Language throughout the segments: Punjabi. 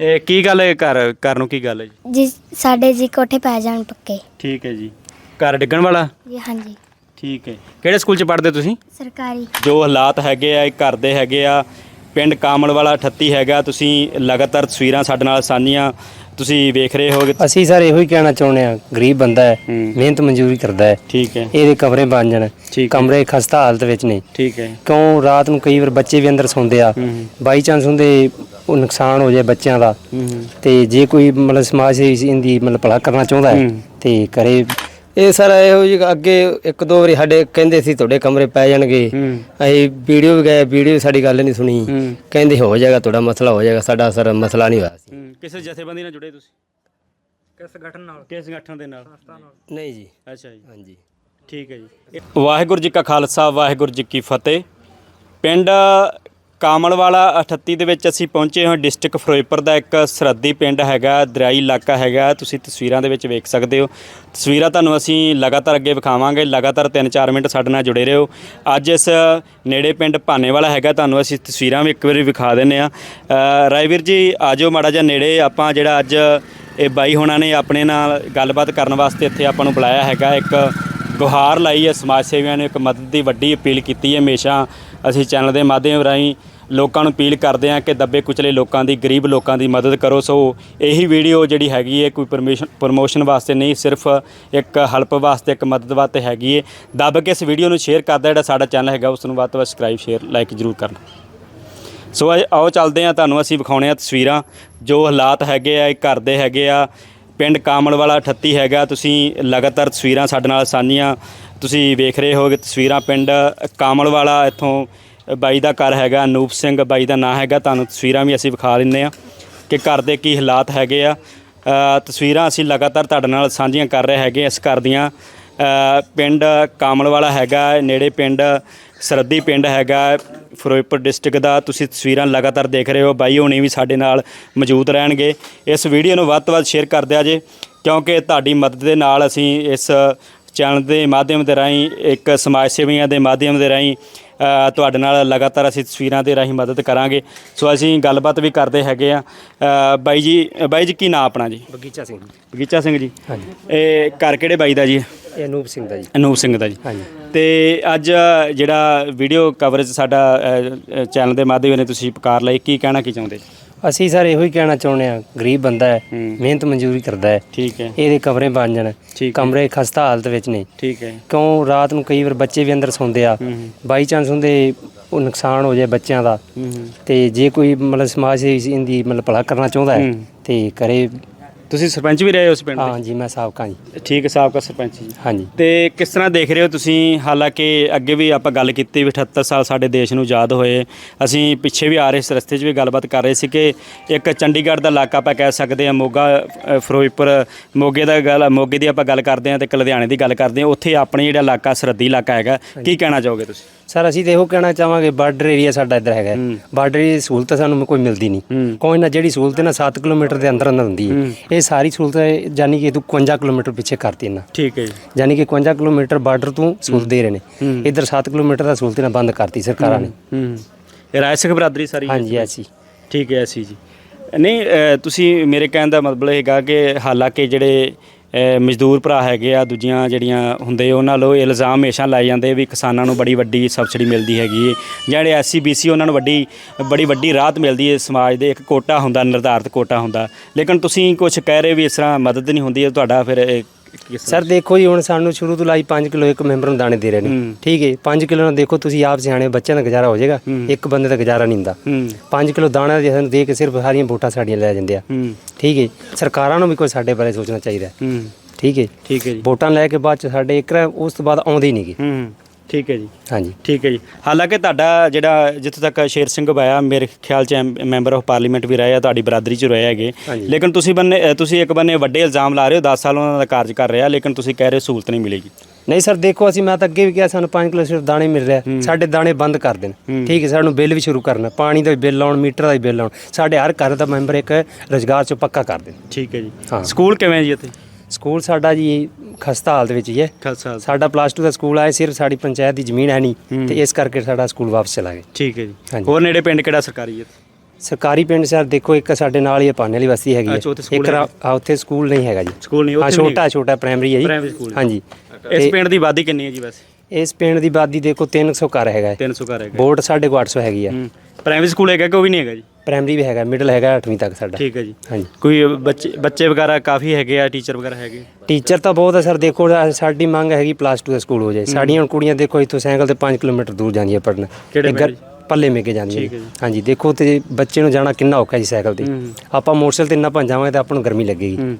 ਇਹ ਕੀ ਗੱਲ ਹੈ ਘਰ ਘਰ ਨੂੰ ਕੀ ਗੱਲ ਹੈ ਜੀ? ਜੀ ਸਾਡੇ ਜੀ ਕੋਠੇ ਪੈ ਜਾਣ ਪੱਕੇ। ਠੀਕ ਹੈ ਜੀ। ਘਰ ਡਿੱਗਣ ਵਾਲਾ? ਜੀ ਹਾਂਜੀ। ਠੀਕ ਹੈ। ਕਿਹੜੇ ਸਕੂਲ 'ਚ ਪੜ੍ਹਦੇ ਤੁਸੀਂ? ਸਰਕਾਰੀ। ਜੋ ਹਾਲਾਤ ਹੈਗੇ ਆ ਇਹ ਘਰ ਦੇ ਹੈਗੇ ਆ। ਪਿੰਡ ਕਾਮਲ ਵਾਲਾ 38 ਹੈਗਾ। ਤੁਸੀਂ ਲਗਾਤਾਰ ਤਸਵੀਰਾਂ ਸਾਡੇ ਨਾਲ ਸਾਂਝੀਆਂ ਤੁਸੀਂ ਵੇਖ ਰਹੇ ਹੋਗੇ ਅਸੀਂ ਸਰ ਇਹੋ ਹੀ ਕਹਿਣਾ ਚਾਹੁੰਦੇ ਆ ਗਰੀਬ ਬੰਦਾ ਹੈ। ਮਿਹਨਤ ਮਜ਼ਦੂਰੀ ਕਰਦਾ ਹੈ। ਠੀਕ ਹੈ। ਇਹਦੇ ਕਮਰੇ ਬਣ ਜਾਣ। ਕਮਰੇ ਖਸਤਾ ਹਾਲਤ ਵਿੱਚ ਨੇ। ਠੀਕ ਹੈ। ਕਿਉਂ ਰਾਤ ਨੂੰ ਕਈ ਵਾਰ ਬੱਚੇ ਵੀ ਅੰਦਰ ਸੌਂਦੇ ਆ। ਬਾਈ ਚਾਂਸ ਹੁੰਦੇ ਉਹ ਨੁਕਸਾਨ ਹੋ ਜਾਏ ਬੱਚਿਆਂ ਦਾ। ਤੇ ਜੇ ਕੋਈ ਮਤਲਬ ਸਮਾਜ ਸੇਵੀ ਮਤਲਬ ਭਲਾ ਕਰਨਾ ਚਾਹੁੰਦਾ ਹੂੰ। ਤੇ ਕਰੇ ਇਹ ਸਰ ਇਹੋ ਜੀ ਅੱਗੇ ਇੱਕ ਦੋ ਵਾਰੀ ਸਾਡੇ ਕਹਿੰਦੇ ਸੀ ਤੁਹਾਡੇ ਕਮਰੇ ਪੈ ਜਾਣਗੇ। ਅਸੀਂ ਵੀਡੀਓ ਵੀ ਗਏ ਵੀਡੀਓ ਸਾਡੀ ਗੱਲ ਨਹੀਂ ਸੁਣੀ। ਕਹਿੰਦੇ ਹੋ ਜਾਏਗਾ ਤੁਹਾਡਾ ਮਸਲਾ ਹੋ ਜਾਏਗਾ। ਸਾਡਾ ਸਰ ਮਸਲਾ ਨਹੀਂ ਹੋਇਆ ਸੀ। ਕਿਸੇ ਜਥੇਬੰਦੀ ਨਾਲ ਜੁੜੇ ਤੁਸੀਂ? ਕਿਸ ਸੰਗਠਨ ਨਾਲ? ਕਿਸ ਸੰਗਠਨ ਦੇ ਨਾਲ। ਨਹੀਂ ਜੀ। ਅੱਛਾ ਜੀ। ਹਾਂਜੀ। ਠੀਕ ਹੈ ਜੀ। ਵਾਹਿਗੁਰੂ ਜੀ ਕਾ ਖਾਲਸਾ ਵਾਹਿਗੁਰੂ ਜੀ ਕੀ ਫਤਿਹ। ਪਿੰਡ ਕਾਮਲਵਾਲਾ 38 ਦੇ ਵਿੱਚ ਅਸੀਂ ਪਹੁੰਚੇ ਹਾਂ ਡਿਸਟ੍ਰਿਕਟ ਫਿਰੋਜ਼ਪੁਰ ਦਾ ਇੱਕ ਸਰਹੱਦੀ ਪਿੰਡ ਹੈਗਾ, ਦਰਿਆਈ ਇਲਾਕਾ ਹੈਗਾ। ਤੁਸੀਂ ਤਸਵੀਰਾਂ ਦੇ ਵਿੱਚ ਵੇਖ ਸਕਦੇ ਹੋ। ਤਸਵੀਰਾਂ ਤੁਹਾਨੂੰ ਅਸੀਂ ਲਗਾਤਾਰ ਅੱਗੇ ਵਿਖਾਵਾਂਗੇ। ਲਗਾਤਾਰ 3-4 ਮਿੰਟ ਸਾਡੇ ਨਾਲ ਜੁੜੇ ਰਹੋ। ਅੱਜ ਇਸ ਨੇੜੇ ਪਿੰਡ ਭਾਨੇਵਾਲਾ ਹੈਗਾ, ਤੁਹਾਨੂੰ ਅਸੀਂ ਤਸਵੀਰਾਂ ਵੀ ਇੱਕ ਵਾਰੀ ਵਿਖਾ ਦਿੰਨੇ ਆ ਰਾਜਵੀਰ ਜੀ, ਆਜੋ ਮਾੜਾ ਜਿਹਾ ਨੇੜੇ। ਆਪਾਂ ਜਿਹੜਾ ਅੱਜ ਇਹ ਬਾਈ ਹੋਣਾ ਨੇ ਆਪਣੇ ਨਾਲ ਗੱਲਬਾਤ ਕਰਨ ਵਾਸਤੇ ਇੱਥੇ ਆਪਾਂ ਨੂੰ ਬੁਲਾਇਆ ਹੈਗਾ। ਇੱਕ ਗੁਹਾਰ ਲਾਈ ਹੈ, ਸਮਾਜ ਸੇਵੀਆਂ ਨੇ ਇੱਕ ਮਦਦ ਦੀ ਵੱਡੀ ਅਪੀਲ ਕੀਤੀ ਹੈ। ਹਮੇਸ਼ਾ ਅਸੀਂ ਚੈਨਲ ਦੇ ਮਾਧਿਅਮ ਰਾਹੀਂ ਲੋਕਾਂ ਨੂੰ ਅਪੀਲ ਕਰਦੇ ਹਾਂ ਕਿ ਦੱਬੇ ਕੁਚਲੇ ਲੋਕਾਂ ਦੀ, ਗਰੀਬ ਲੋਕਾਂ ਦੀ ਮਦਦ ਕਰੋ। ਸੋ ਇਹੀ ਵੀਡੀਓ ਜਿਹੜੀ ਹੈਗੀ ਹੈ, ਕੋਈ ਪਰਮਿਸ਼ਨ, ਪ੍ਰਮੋਸ਼ਨ ਵਾਸਤੇ ਨਹੀਂ, ਸਿਰਫ ਇੱਕ ਹੈਲਪ ਵਾਸਤੇ, ਇੱਕ ਮਦਦ ਵਾਸਤੇ ਹੈਗੀ ਹੈ। ਦੱਬ ਕੇ ਇਸ ਵੀਡੀਓ ਨੂੰ ਸ਼ੇਅਰ ਕਰਦਾ ਜਿਹੜਾ ਸਾਡਾ ਚੈਨਲ ਹੈਗਾ ਉਸ ਨੂੰ ਵੱਧ ਤੋਂ ਵੱਧ ਸਬਸਕ੍ਰਾਈਬ ਸ਼ੇਅਰ ਲਾਈਕ ਜ਼ਰੂਰ ਕਰਨਾ। ਸੋ ਆਓ ਚੱਲਦੇ ਆ ਤੁਹਾਨੂੰ ਅਸੀਂ ਵਿਖਾਉਣੇ ਆ ਤਸਵੀਰਾਂ। ਜੋ ਹਾਲਾਤ ਹੈਗੇ ਆ, ਇਹ ਘਰ ਦੇ ਹੈਗੇ ਆ। ਪਿੰਡ ਕਾਮਲ ਵਾਲਾ 38 ਹੈਗਾ। ਤੁਸੀਂ ਲਗਾਤਾਰ ਤਸਵੀਰਾਂ ਸਾਡੇ ਨਾਲ ਸਾਂਝੀਆਂ ਤੁਸੀਂ ਵੇਖ ਰਹੇ ਹੋਗੇ ਤਸਵੀਰਾਂ ਪਿੰਡ ਕਾਮਲ ਵਾਲਾ ਇੱਥੋਂ ਬਾਈ ਦਾ ਘਰ ਹੈਗਾ, ਅਨੂਪ ਸਿੰਘ ਬਾਈ ਦਾ ਨਾਂ ਹੈਗਾ, ਤੁਹਾਨੂੰ ਤਸਵੀਰਾਂ ਵੀ ਅਸੀਂ ਵਿਖਾ ਦਿੰਨੇ ਆ ਕਿ ਘਰ ਦੇ ਕੀ ਹਾਲਾਤ ਹੈਗੇ ਆ। ਤਸਵੀਰਾਂ ਅਸੀਂ ਲਗਾਤਾਰ ਤੁਹਾਡੇ ਨਾਲ ਸਾਂਝੀਆਂ ਕਰ ਰਹੇ ਹੈਗੇ ਇਸ ਘਰ ਦੀਆਂ ਪਿੰਡ ਕਾਮਲ ਵਾਲਾ ਹੈਗਾ, ਨੇੜੇ ਪਿੰਡ ਸਰਦੀ ਪਿੰਡ ਹੈਗਾ, ਫਿਰੋਜ਼ਪੁਰ ਡਿਸਟ੍ਰਿਕਟ ਦਾ। ਤੁਸੀਂ ਤਸਵੀਰਾਂ ਲਗਾਤਾਰ ਦੇਖ ਰਹੇ ਹੋ, ਬਾਈ ਹੋਣੀ ਵੀ ਸਾਡੇ ਨਾਲ ਮੌਜੂਦ ਰਹਿਣਗੇ। ਇਸ ਵੀਡੀਓ ਨੂੰ ਵੱਧ ਤੋਂ ਵੱਧ ਸ਼ੇਅਰ ਕਰ ਦਿਆ ਜੇ, ਕਿਉਂਕਿ ਤੁਹਾਡੀ ਮਦਦ ਦੇ ਨਾਲ ਅਸੀਂ ਇਸ ਚੈਨਲ ਦੇ ਮਾਧਿਅਮ ਦੇ ਰਾਹੀਂ, ਇੱਕ ਸਮਾਜ ਸੇਵੀਆਂ ਦੇ ਮਾਧਿਅਮ ਦੇ ਰਾਹੀਂ ਅ, ਤੁਹਾਡੇ ਨਾਲ ਲਗਾਤਾਰ ਅਸੀਂ ਤਸਵੀਰਾਂ ਦੇ ਰਾਹੀਂ ਮਦਦ ਕਰਾਂਗੇ। ਸੋ ਅਸੀਂ ਗੱਲਬਾਤ ਵੀ ਕਰਦੇ ਹੈਗੇ ਆ ਅ, ਬਾਈ ਜੀ ਬਾਈ ਜੀ ਕੀ ਨਾਂ ਆਪਣਾ ਜੀ? ਬਗੀਚਾ ਸਿੰਘ। ਬਗੀਚਾ ਸਿੰਘ ਜੀ। ਹਾਂਜੀ। ਇਹ ਘਰ ਕਿਹੜੇ ਬਾਈ ਦਾ ਜੀ? ਇਹ ਅਨੂਪ ਸਿੰਘ ਦਾ ਜੀ। ਅਨੂਪ ਸਿੰਘ ਦਾ ਜੀ। ਹਾਂਜੀ। ਤੇ ਅੱਜ ਜਿਹੜਾ ਵੀਡੀਓ ਕਵਰੇਜ ਸਾਡਾ ਚੈਨਲ ਦੇ ਮਾਧਿਅਮ ਨੇ ਤੁਸੀਂ ਪੁਕਾਰ ਲਈ ਕੀ ਕਹਿਣਾ ਕੀ ਚਾਹੁੰਦੇ ਅਸੀਂ ਸਰ ਇਹੋ ਹੀ ਕਹਿਣਾ ਚਾਹੁੰਦੇ ਆ ਗਰੀਬ ਬੰਦਾ ਹੈ। ਮਿਹਨਤ ਮਜ਼ਦੂਰੀ ਕਰਦਾ ਹੈ ਠੀਕ ਹੈ ਇਹਦੇ ਕਮਰੇ ਬਣ ਜਾਣ। ਕਮਰੇ ਖਸਤਾ ਹਾਲਤ ਵਿੱਚ ਨੇ ਠੀਕ ਹੈ ਕਿਉਂ ਰਾਤ ਨੂੰ ਕਈ ਵਾਰ ਬੱਚੇ ਵੀ ਅੰਦਰ ਸੌਂਦੇ ਆ ਬਾਈ ਚਾਂਸ ਹੁੰਦੇ ਉਹ ਨੁਕਸਾਨ ਹੋ ਜਾਏ ਬੱਚਿਆਂ ਦਾ। ਤੇ ਜੇ ਕੋਈ ਮਤਲਬ ਸਮਾਜ ਸੇਵੀ ਮਤਲਬ ਭਲਾ ਕਰਨਾ ਚਾਹੁੰਦਾ ਹੂੰ। ਤੇ ਕਰੇ ਤੁਸੀਂ ਸਰਪੰਚ ਵੀ ਰਹੇ ਹੋ ਉਸ ਪਿੰਡ ਹਾਂ ਜੀ ਮੈਂ ਸਾਬਕਾ ਜੀ। ਦੇ ਠੀਕ ਹੈ ਸਾਬਕਾ ਸਰਪੰਚ ਜੀ। ਹਾਂਜੀ। ਤੇ ਕਿਸ ਤਰ੍ਹਾਂ ਦੇਖ ਰਹੇ ਹੋ ਤੁਸੀਂ? ਹਾਲਾਂਕਿ ਅੱਗੇ ਵੀ ਆਪਾਂ ਗੱਲ ਕੀਤੀ ਵੀ 78 ਸਾਲ ਸਾਡੇ ਦੇਸ਼ ਨੂੰ ਆਜ਼ਾਦ ਹੋਏ। ਅਸੀਂ ਪਿੱਛੇ ਵੀ ਆ ਰਹੇ ਇਸ ਰਸਤੇ 'ਚ ਵੀ ਗੱਲਬਾਤ ਕਰ ਰਹੇ ਸੀ ਕਿ ਇੱਕ ਚੰਡੀਗੜ੍ਹ ਦਾ ਇਲਾਕਾ ਆਪਾਂ ਕਹਿ ਸਕਦੇ ਹਾਂ ਮੋਗਾ ਅ, ਫਿਰੋਜ਼ਪੁਰ ਮੋਗੇ ਦਾ ਗੱਲ ਮੋਗੇ ਦੀ ਆਪਾਂ ਗੱਲ ਕਰਦੇ ਹਾਂ ਤੇ ਇੱਕ ਲੁਧਿਆਣੇ ਦੀ ਗੱਲ ਕਰਦੇ ਹਾਂ। ਉੱਥੇ ਆਪਣੇ ਜਿਹੜਾ ਇਲਾਕਾ ਸਰਹੱਦੀ ਇਲਾਕਾ ਹੈਗਾ ਕੀ ਕਹਿਣਾ ਚਾਹੋਗੇ ਤੁਸੀਂ? ਸਰ ਅਸੀਂ ਤੇ ਇਹੋ ਕਹਿਣਾ ਚਾਹਾਂਗੇ ਬਾਰਡਰ ਏਰੀਆ ਸਾਡਾ ਇੱਧਰ ਹੈਗਾ। ਬਾਰਡਰ ਏਰੀਆ ਦੀ ਸਹੂਲਤ ਸਾਨੂੰ ਕੋਈ ਮਿਲਦੀ ਨਹੀਂ। ਕੋਈ ਨਾ ਜਿਹੜੀ ਸਹੂਲਤ ਹੈ ਨਾ 7 ਕਿਲੋਮੀਟਰ ਦੇ ਅੰਦਰ ਅੰਦਰ ਹੁੰਦੀ ਹੈ। ਇਹ ਸਾਰੀ ਸਹੂਲਤ ਯਾਨੀ ਕਿ ਤੂੰ 51 ਕਿਲੋਮੀਟਰ ਪਿੱਛੇ ਕਰਤੀ ਨਾ ਠੀਕ ਹੈ ਜੀ। ਯਾਨੀ ਕਿ 51 ਕਿਲੋਮੀਟਰ ਬਾਰਡਰ ਤੋਂ ਸਹੂਲਤ ਦੇ ਰਹੇ ਨੇ। ਇੱਧਰ 7 ਕਿਲੋਮੀਟਰ ਦਾ ਸਹੂਲਤ ਨਾ ਬੰਦ ਕਰਤੀ ਸਰਕਾਰਾਂ ਨੇ। ਹੂੰ ਇਹ ਰਾਏ ਸਿੰਘ ਬਰਾਦਰੀ ਸਾਰੀ ਹਾਂਜੀ ਐਸੀ। ਠੀਕ ਹੈ ਅਸੀਂ ਜੀ। ਨਹੀਂ ਤੁਸੀਂ ਮੇਰੇ ਕਹਿਣ ਦਾ ਮਤਲਬ ਹੈਗਾ ਕਿ ਹਾਲਾਂਕਿ ਜਿਹੜੇ ਅ, ਮਜ਼ਦੂਰ ਭਰਾ ਹੈਗੇ ਆ ਦੂਜੀਆਂ ਜਿਹੜੀਆਂ ਹੁੰਦੇ ਉਹਨਾਂ ਲੋ ਇਲਜ਼ਾਮ ਹਮੇਸ਼ਾ ਲਾਏ ਜਾਂਦੇ ਵੀ ਕਿਸਾਨਾਂ ਨੂੰ ਬੜੀ ਵੱਡੀ ਸਬਸਿਡੀ ਮਿਲਦੀ ਹੈਗੀ ਹੈ ਜਿਹੜੇ ਐਸਸੀ ਬੀਸੀ ਉਹਨਾਂ ਨੂੰ ਵੱਡੀ ਬੜੀ ਵੱਡੀ ਰਾਹਤ ਮਿਲਦੀ ਹੈ ਸਮਾਜ ਦੇ ਇੱਕ ਕੋਟਾ ਹੁੰਦਾ ਨਿਰਧਾਰਤ ਕੋਟਾ ਹੁੰਦਾ। ਲੇਕਿਨ ਤੁਸੀਂ ਕੁਝ ਕਹਿ ਰਹੇ ਵੀ ਇਸ ਤਰ੍ਹਾਂ ਮਦਦ ਨਹੀਂ ਹੁੰਦੀ ਹੈ ਤੁਹਾਡਾ ਫਿਰ ਇਹ ਕਿਸ ਤਰ੍ਹਾਂ ਸਰ ਦੇਖੋ ਜੀ ਹੁਣ ਸਾਨੂੰ ਸ਼ੁਰੂ ਤੋਂ ਲਾਈ 5 ਕਿਲੋ ਇੱਕ ਮੈਂਬਰ ਨੂੰ ਦਾਣੇ ਦੇ ਰਹੇ ਨੇ। ਹੂੰ। ਠੀਕ ਹੈ 5 ਕਿਲੋ ਨਾਲ ਦੇਖੋ ਤੁਸੀਂ ਆਪ ਸਿਆਣੇ ਬੱਚਿਆਂ ਦਾ ਗੁਜ਼ਾਰਾ ਹੋ ਜਾਏਗਾ। ਹੂੰ। ਇੱਕ ਬੰਦੇ ਦਾ ਗੁਜ਼ਾਰਾ ਨਹੀਂ ਹੁੰਦਾ। ਹੂੰ। 5 ਕਿਲੋ ਦਾਣਾ ਜੇ ਸਾਨੂੰ ਦੇ ਕੇ ਸਿਰਫ ਸਾਰੀਆਂ ਵੋਟਾਂ ਸਾਡੀਆਂ ਲੈ ਜਾਂਦੇ ਆ। ਹੂੰ। ਠੀਕ ਹੈ ਸਰਕਾਰਾਂ ਨੂੰ ਵੀ ਕੋਈ ਸਾਡੇ ਬਾਰੇ ਸੋਚਣਾ ਚਾਹੀਦਾ। ਹੈ। ਹੂੰ ਠੀਕ ਹੈ ਠੀਕ ਹੈ ਜੀ। ਵੋਟਾਂ ਲੈ ਕੇ ਬਾਅਦ ਚ ਸਾਡੇ ਇੱਕ ਉਸ ਤੋਂ ਬਾਅਦ ਆਉਂਦੇ ਹੀ ਨਹੀਂਗੇ ਹੂੰ। ਠੀਕ ਹੈ ਜੀ। ਹਾਂਜੀ। ਠੀਕ ਹੈ ਜੀ। ਹਾਲਾਂਕਿ ਤੁਹਾਡਾ ਜਿਹੜਾ ਜਿੱਥੇ ਤੱਕ ਸ਼ੇਰ ਸਿੰਘ ਬਾਇਆ ਮੇਰੇ ਖਿਆਲ ਚ ਐਮ- ਮੈਂਬਰ ਆਫ ਪਾਰਲੀਮੈਂਟ ਵੀ ਰਹੇ ਆ ਤੁਹਾਡੀ ਬਰਾਦਰੀ ਚ ਰਹੇ ਹੈਗੇ। ਹਾਂਜੀ। ਲੇਕਿਨ ਤੁਸੀਂ ਬੰਨੇ ਅ, ਤੁਸੀਂ ਇੱਕ ਬੰਨੇ ਵੱਡੇ ਇਲਜ਼ਾਮ ਲਾ ਰਹੇ ਹੋ 10 ਸਾਲ ਉਹਨਾਂ ਦਾ ਕਾਰਜ ਕਰ ਰਿਹਾ ਲੇਕਿਨ ਤੁਸੀਂ ਕਹਿ ਰਹੇ ਹੋ ਸਹੂਲਤ ਨਹੀਂ ਮਿਲੇਗੀ। ਨਹੀਂ ਸਰ ਦੇਖੋ ਅਸੀਂ ਮੈਂ ਤਾਂ ਅੱਗੇ ਵੀ ਕਿਹਾ ਸਾਨੂੰ 5 ਕਿਲੋ ਸਿਰਫ ਦਾਣੇ ਮਿਲ ਰਿਹਾ। ਸਾਡੇ ਦਾਣੇ ਬੰਦ ਕਰ ਦੇਣ। ਠੀਕ ਹੈ ਸਾਨੂੰ ਬਿੱਲ ਵੀ ਸ਼ੁਰੂ ਕਰਨਾ ਪਾਣੀ ਦਾ ਵੀ ਬਿੱਲ ਆਉਣ ਮੀਟਰ ਦਾ ਵੀ ਬਿੱਲ ਆਉਣ। ਸਾਡੇ ਹਰ ਘਰ ਦਾ ਮੈਂਬਰ ਇੱਕ ਰੋਜ਼ਗਾਰ ਚੋਂ ਪੱਕਾ ਕਰ ਦੇਣ। ਠੀਕ ਹੈ ਜੀ। ਹਾਂ। ਸਕੂਲ ਕਿਵੇਂ ਜੀ ਇੱਥੇ? ਸਕੂਲ ਸਾਡਾ ਜੀ ਖਸਤਾ ਹਾਲਤ ਵਿੱਚ ਹੀ ਹੈ। ਖਾਲਸਾ ਸਾਡਾ ਪਲੱਸ 2 ਦਾ ਸਕੂਲ ਆਇਆ ਸਿਰਫ ਸਾਡੀ ਪੰਚਾਇਤ ਦੀ ਜ਼ਮੀਨ ਹੈ ਨਹੀਂ। ਤੇ ਇਸ ਕਰਕੇ ਸਾਡਾ ਸਕੂਲ ਵਾਪਸ ਚਲਾ ਗਿਆ। ਠੀਕ ਹੈ ਜੀ। ਹਾਂਜੀ। ਹੋਰ ਨੇੜੇ ਪਿੰਡ ਕਿਹੜਾ ਸਰਕਾਰੀ ਹੈ? ਸਰਕਾਰੀ ਪਿੰਡ ਸਰ ਦੇਖੋ ਇੱਕ ਸਾਡੇ ਨਾਲ ਹੀ ਪਾਨੇ ਵਾਲੀ ਬਸਤੀ ਹੈਗੀ ਹੈ। ਅੱਛਾ, ਉੱਥੇ ਸਕੂਲ ਇੱਕ ਰਾ- ਹਾਂ, ਉੱਥੇ ਸਕੂਲ ਨਹੀਂ ਹੈਗਾ ਜੀ। ਸਕੂਲ ਨਹੀਂ ਹਾਂ ਉੱਥੇ ਛੋਟਾ ਛੋਟਾ ਪ੍ਰਾਇਮਰੀ ਹੈ ਜੀ। ਹੈ। ਹਾਂਜੀ। ਇਸ ਪਿੰਡ ਦੀ ਆਬਾਦੀ ਕਿੰਨੀ ਹੈ ਜੀ ਵੈਸੇ? ਇਸ ਪਿੰਡ ਦੀ ਆਬਾਦੀ ਦੇਖੋ 300 ਘਰ ਹੈਗਾ ਹੈ। 300 ਘਰ ਹੈਗਾ। ਬੋਰਡ 850 ਹੈਗੀ ਹੈ ਹੂੰ। ਪ੍ਰਾਇਮਰੀ ਸਕੂਲ ਹੈਗਾ ਕਿ ਉਹ ਵੀ ਨਹੀਂ ਹੈਗਾ ਜੀ? ਪ੍ਰਾਇਮਰੀ ਵੀ ਹੈਗਾ ਮਿਡਲ ਹੈਗਾ 8ਵੀਂ ਤੱਕ ਸਾਡਾ। ਠੀਕ ਹੈ ਜੀ। ਹਾਂਜੀ। ਕੋਈ ਬੱਚੇ ਬੱਚੇ ਵਗੈਰਾ ਕਾਫੀ ਹੈਗੇ ਆ ਟੀਚਰ ਵਗੈਰਾ ਹੈਗੇ? ਟੀਚਰ ਤਾਂ ਬਹੁਤ ਹੈ ਸਰ ਦੇਖੋ ਸਾ- ਸਾਡੀ ਮੰਗ ਹੈਗੀ ਪਲੱਸ 2 ਦਾ ਸਕੂਲ ਹੋ ਜਾਏ। ਸਾਡੀਆਂ ਹੁਣ ਕੁੜੀਆਂ ਦੇਖੋ ਇੱਥੋਂ ਸਾਈਕਲ ਤੇ 5 ਕਿਲੋਮੀਟਰ ਦੂਰ ਜਾਂਦੀਆਂ ਪੜਨ ਕਿਹੜੇ ਪਿੰਡ ਪੱਲੇ ਮੇਕੇ ਜਾਂਦੀਆਂ। ਜੀ। ਹਾਂਜੀ ਦੇਖੋ ਤੇ ਬੱਚੇ ਨੂੰ ਜਾਣਾ ਕਿੰਨਾ ਔਖਾ ਜੀ ਸਾਈਕਲ ਤੇ। ਆਪਾਂ ਮੋਟਰਸਾਈਕਲ ਤੇ ਇੰਨਾ ਭੰਜਾਵਾਂਗੇ ਤਾਂ ਆਪਾਂ ਨੂੰ ਗਰਮੀ ਲੱਗੇਗੀ। ਹੂੰ।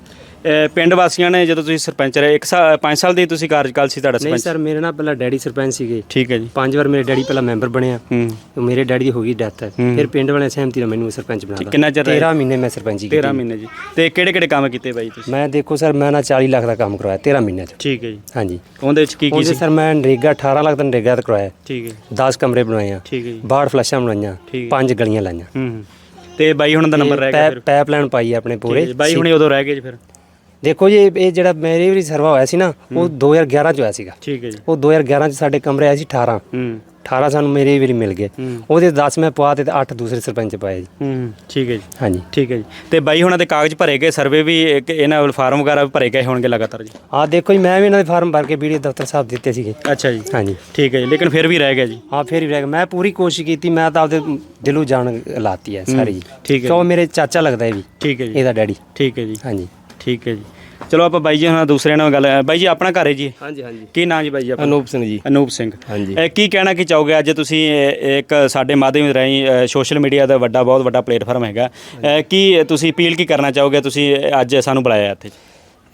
ਪਿੰਡ ਵਾਸੀਆਂ ਨੇ ਜਦੋਂ ਤੁਸੀਂ ਸਰਪੰਚ ਰਹੇ ਇੱਕ ਸਾਲ 5 ਸਾਲ ਦੀ ਤੁਸੀਂ ਕਾਰਜਕਾਲ ਸੀ ਤੁਹਾਡਾ ਨਹੀਂ ਸਰਪੰਚ? ਸਰ ਮੇਰੇ ਨਾਲ ਪਹਿਲਾਂ ਡੈਡੀ ਸਰਪੰਚ ਸੀਗੇ। ਠੀਕ ਹੈ ਜੀ। ਪੰਜ ਵਾਰ ਮੇਰੇ ਡੈਡੀ ਪਹਿਲਾਂ ਮੈਂਬਰ ਬਣਿਆ। ਹੂੰ। ਮੇਰੇ ਡੈਡੀ ਦੀ ਹੋ ਗਈ ਡੈਥ। ਫਿਰ ਪਿੰਡ ਵਾਲਿਆਂ ਸਹਿਮਤੀ ਨਾਲ ਮੈਨੂੰ ਸਰਪੰਚ ਬਣਾ ਕਿੰਨਾ ਚਿਰ ਰਹੇ? 13 ਮਹੀਨੇ ਮੈਂ ਸਰਪੰਚੀ 13 ਕੀਤੀ। ਮਹੀਨੇ ਜੀ। ਤੇ ਕਿਹੜੇ ਕਿਹੜੇ ਕੰਮ ਕੀਤੇ ਬਾਈ ਤੁਸੀਂ? ਮੈਂ ਦੇਖੋ ਸਰ ਮੈਂ ਨਾ 40 ਲੱਖ ਦਾ ਕੰਮ ਕਰਵਾਇਆ 13 ਮਹੀਨਿਆਂ 'ਚ। ਠੀਕ ਹੈ ਜੀ। ਹਾਂਜੀ। ਉਹਦੇ ਵਿੱਚ ਕੀ ਕੀ ਉਹਦੇ ਸੀ? ਸਰ ਮੈਂ ਨਰੇਗਾ 18 ਲੱਖ ਦਾ ਨਰੇਗਾ ਤੇ ਕਰਵਾਇਆ। ਠੀਕ ਹੈ 10 ਕਮਰੇ ਬਣਾਏ ਆ ਠੀਕ ਹੈ ਜੀ। ਬਾਹਰ ਫਲੈਸ਼ਾਂ ਬਣਾਈਆਂ। ਠੀਕ। ਪੰਜ ਗਲੀਆਂ ਲਾਈਆਂ। ਹੂੰ। ਤੇ ਬਾਈ ਹੁਣ ਦਾ ਨੰਬਰ ਰਹਿ ਗਿਆ ਫਿਰ। ਪੈਪ ਲਾਈਨ ਪਾਈ ਆ ਆਪਣੇ ਠੀਕ ਪੂਰੇ ਹੈ ਜੀ, ਬਾਈ ਹੁਣੇ ਉਦੋਂ ਰਹਿ ਗਏ ਜੀ ਫਿਰ। ਦੇਖੋ ਜੀ ਇਹ ਜਿਹੜਾ ਮੇਰੇ ਵੀ ਸਰਵਾ ਹੋਇਆ ਸੀ ਨਾ ਉਹ 2011 ਚ ਹੋਇਆ ਸੀਗਾ। ਠੀਕ ਹੈ ਜੀ। ਉਹ 2011 ਚ ਸਾਡੇ ਕਮਰੇ ਆਏ ਸੀ 18 ਹੂੰ। 18 ਸਾਨੂੰ ਮੇਰੇ ਵੀ ਮਿਲ ਗਏ। ਹੂੰ। ਉਹਦੇ 10 ਮੈਂ ਪਵਾ ਤੇ 8 ਦੂਸਰੇ ਸਰਪੰਚ ਪਾਏ ਜੀ। ਹੂੰ ਠੀਕ ਹੈ ਜੀ। ਹਾਂਜੀ। ਠੀਕ ਹੈ ਜੀ। ਤੇ ਬਾਈ ਹੁਣਾਂ ਦੇ ਕਾਗਜ਼ ਭਰੇ ਗਏ ਸਰਵੇ ਵੀ ਇੱਕ ਇਹਨਾਂ ਵੱਲ ਫਾਰਮ ਵਗੈਰਾ ਭਰੇ ਗਏ ਹੋਣਗੇ ਲਗਾਤਾਰ ਜੀ? ਆਹ ਦੇਖੋ ਜੀ ਮੈਂ ਵੀ ਇਹਨਾਂ ਦੇ ਫਾਰਮ ਭਰ ਕੇ ਵੀਡੀਓ ਦਫ਼ਤਰ ਸਾਹਿਬ ਦਿੱਤੇ ਸੀਗੇ। ਅੱਛਾ ਜੀ। ਹਾਂਜੀ। ਠੀਕ ਹੈ ਜੀ ਲੇਕਿਨ ਫਿਰ ਵੀ ਰਹਿ ਗਿਆ ਜੀ। ਹਾਂ ਫੇਰ ਵੀ ਰਹਿ ਗਿਆ। ਮੈਂ ਪੂਰੀ ਕੋਸ਼ਿਸ਼ ਕੀਤੀ ਮੈਂ ਤਾਂ ਆਪਦੇ ਦਿਲੋਂ ਜਾਨ ਲਾਤੀ ਹੈ ਸਾਰੀ। ਜੀ ਠੀਕ ਹੈ ਕਿਉਂ ਮੇਰੇ ਚਾਚਾ ਲੱਗਦਾ ਇਹ ਵੀ ਠੀਕ ਹੈ ਜੀ। ਇਹਦਾ ਡੈਡੀ। ਠੀਕ ਹੈ ਜੀ। ਹਾਂਜੀ। ਠੀਕ ਹੈ ਜੀ। ਚਲੋ ਆਪਾਂ ਬਾਈ ਜੀ ਨਾਲ ਦੂਸਰੇ ਨਾਲ ਗੱਲ ਬਾਈ ਜੀ ਆਪਣਾ ਘਰ ਹੈ ਜੀ? ਹਾਂਜੀ ਹਾਂਜੀ। ਕੀ ਨਾਂ ਜੀ ਬਾਈ ਜੀ ਆਪਣਾ? ਅਨੂਪ ਸਿੰਘ ਜੀ। ਅਨੂਪ ਸਿੰਘ। ਹਾਂਜੀ। ਇਹ ਕੀ ਕਹਿਣਾ ਕੀ ਚਾਹੋਗੇ? ਅੱਜ ਤੁਸੀਂ ਇੱਕ ਸਾਡੇ ਮਾਧਿਅਮ ਰਾਹੀਂ ਸੋਸ਼ਲ ਮੀਡੀਆ ਦਾ ਵੱਡਾ ਬਹੁਤ ਵੱਡਾ ਪਲੇਟਫਾਰਮ ਹੈਗਾ। ਕੀ ਤੁਸੀਂ ਅਪੀਲ ਕੀ ਕਰਨਾ ਚਾਹੋਗੇ? ਤੁਸੀਂ ਅੱਜ ਸਾਨੂੰ ਬੁਲਾਇਆ ਇੱਥੇ।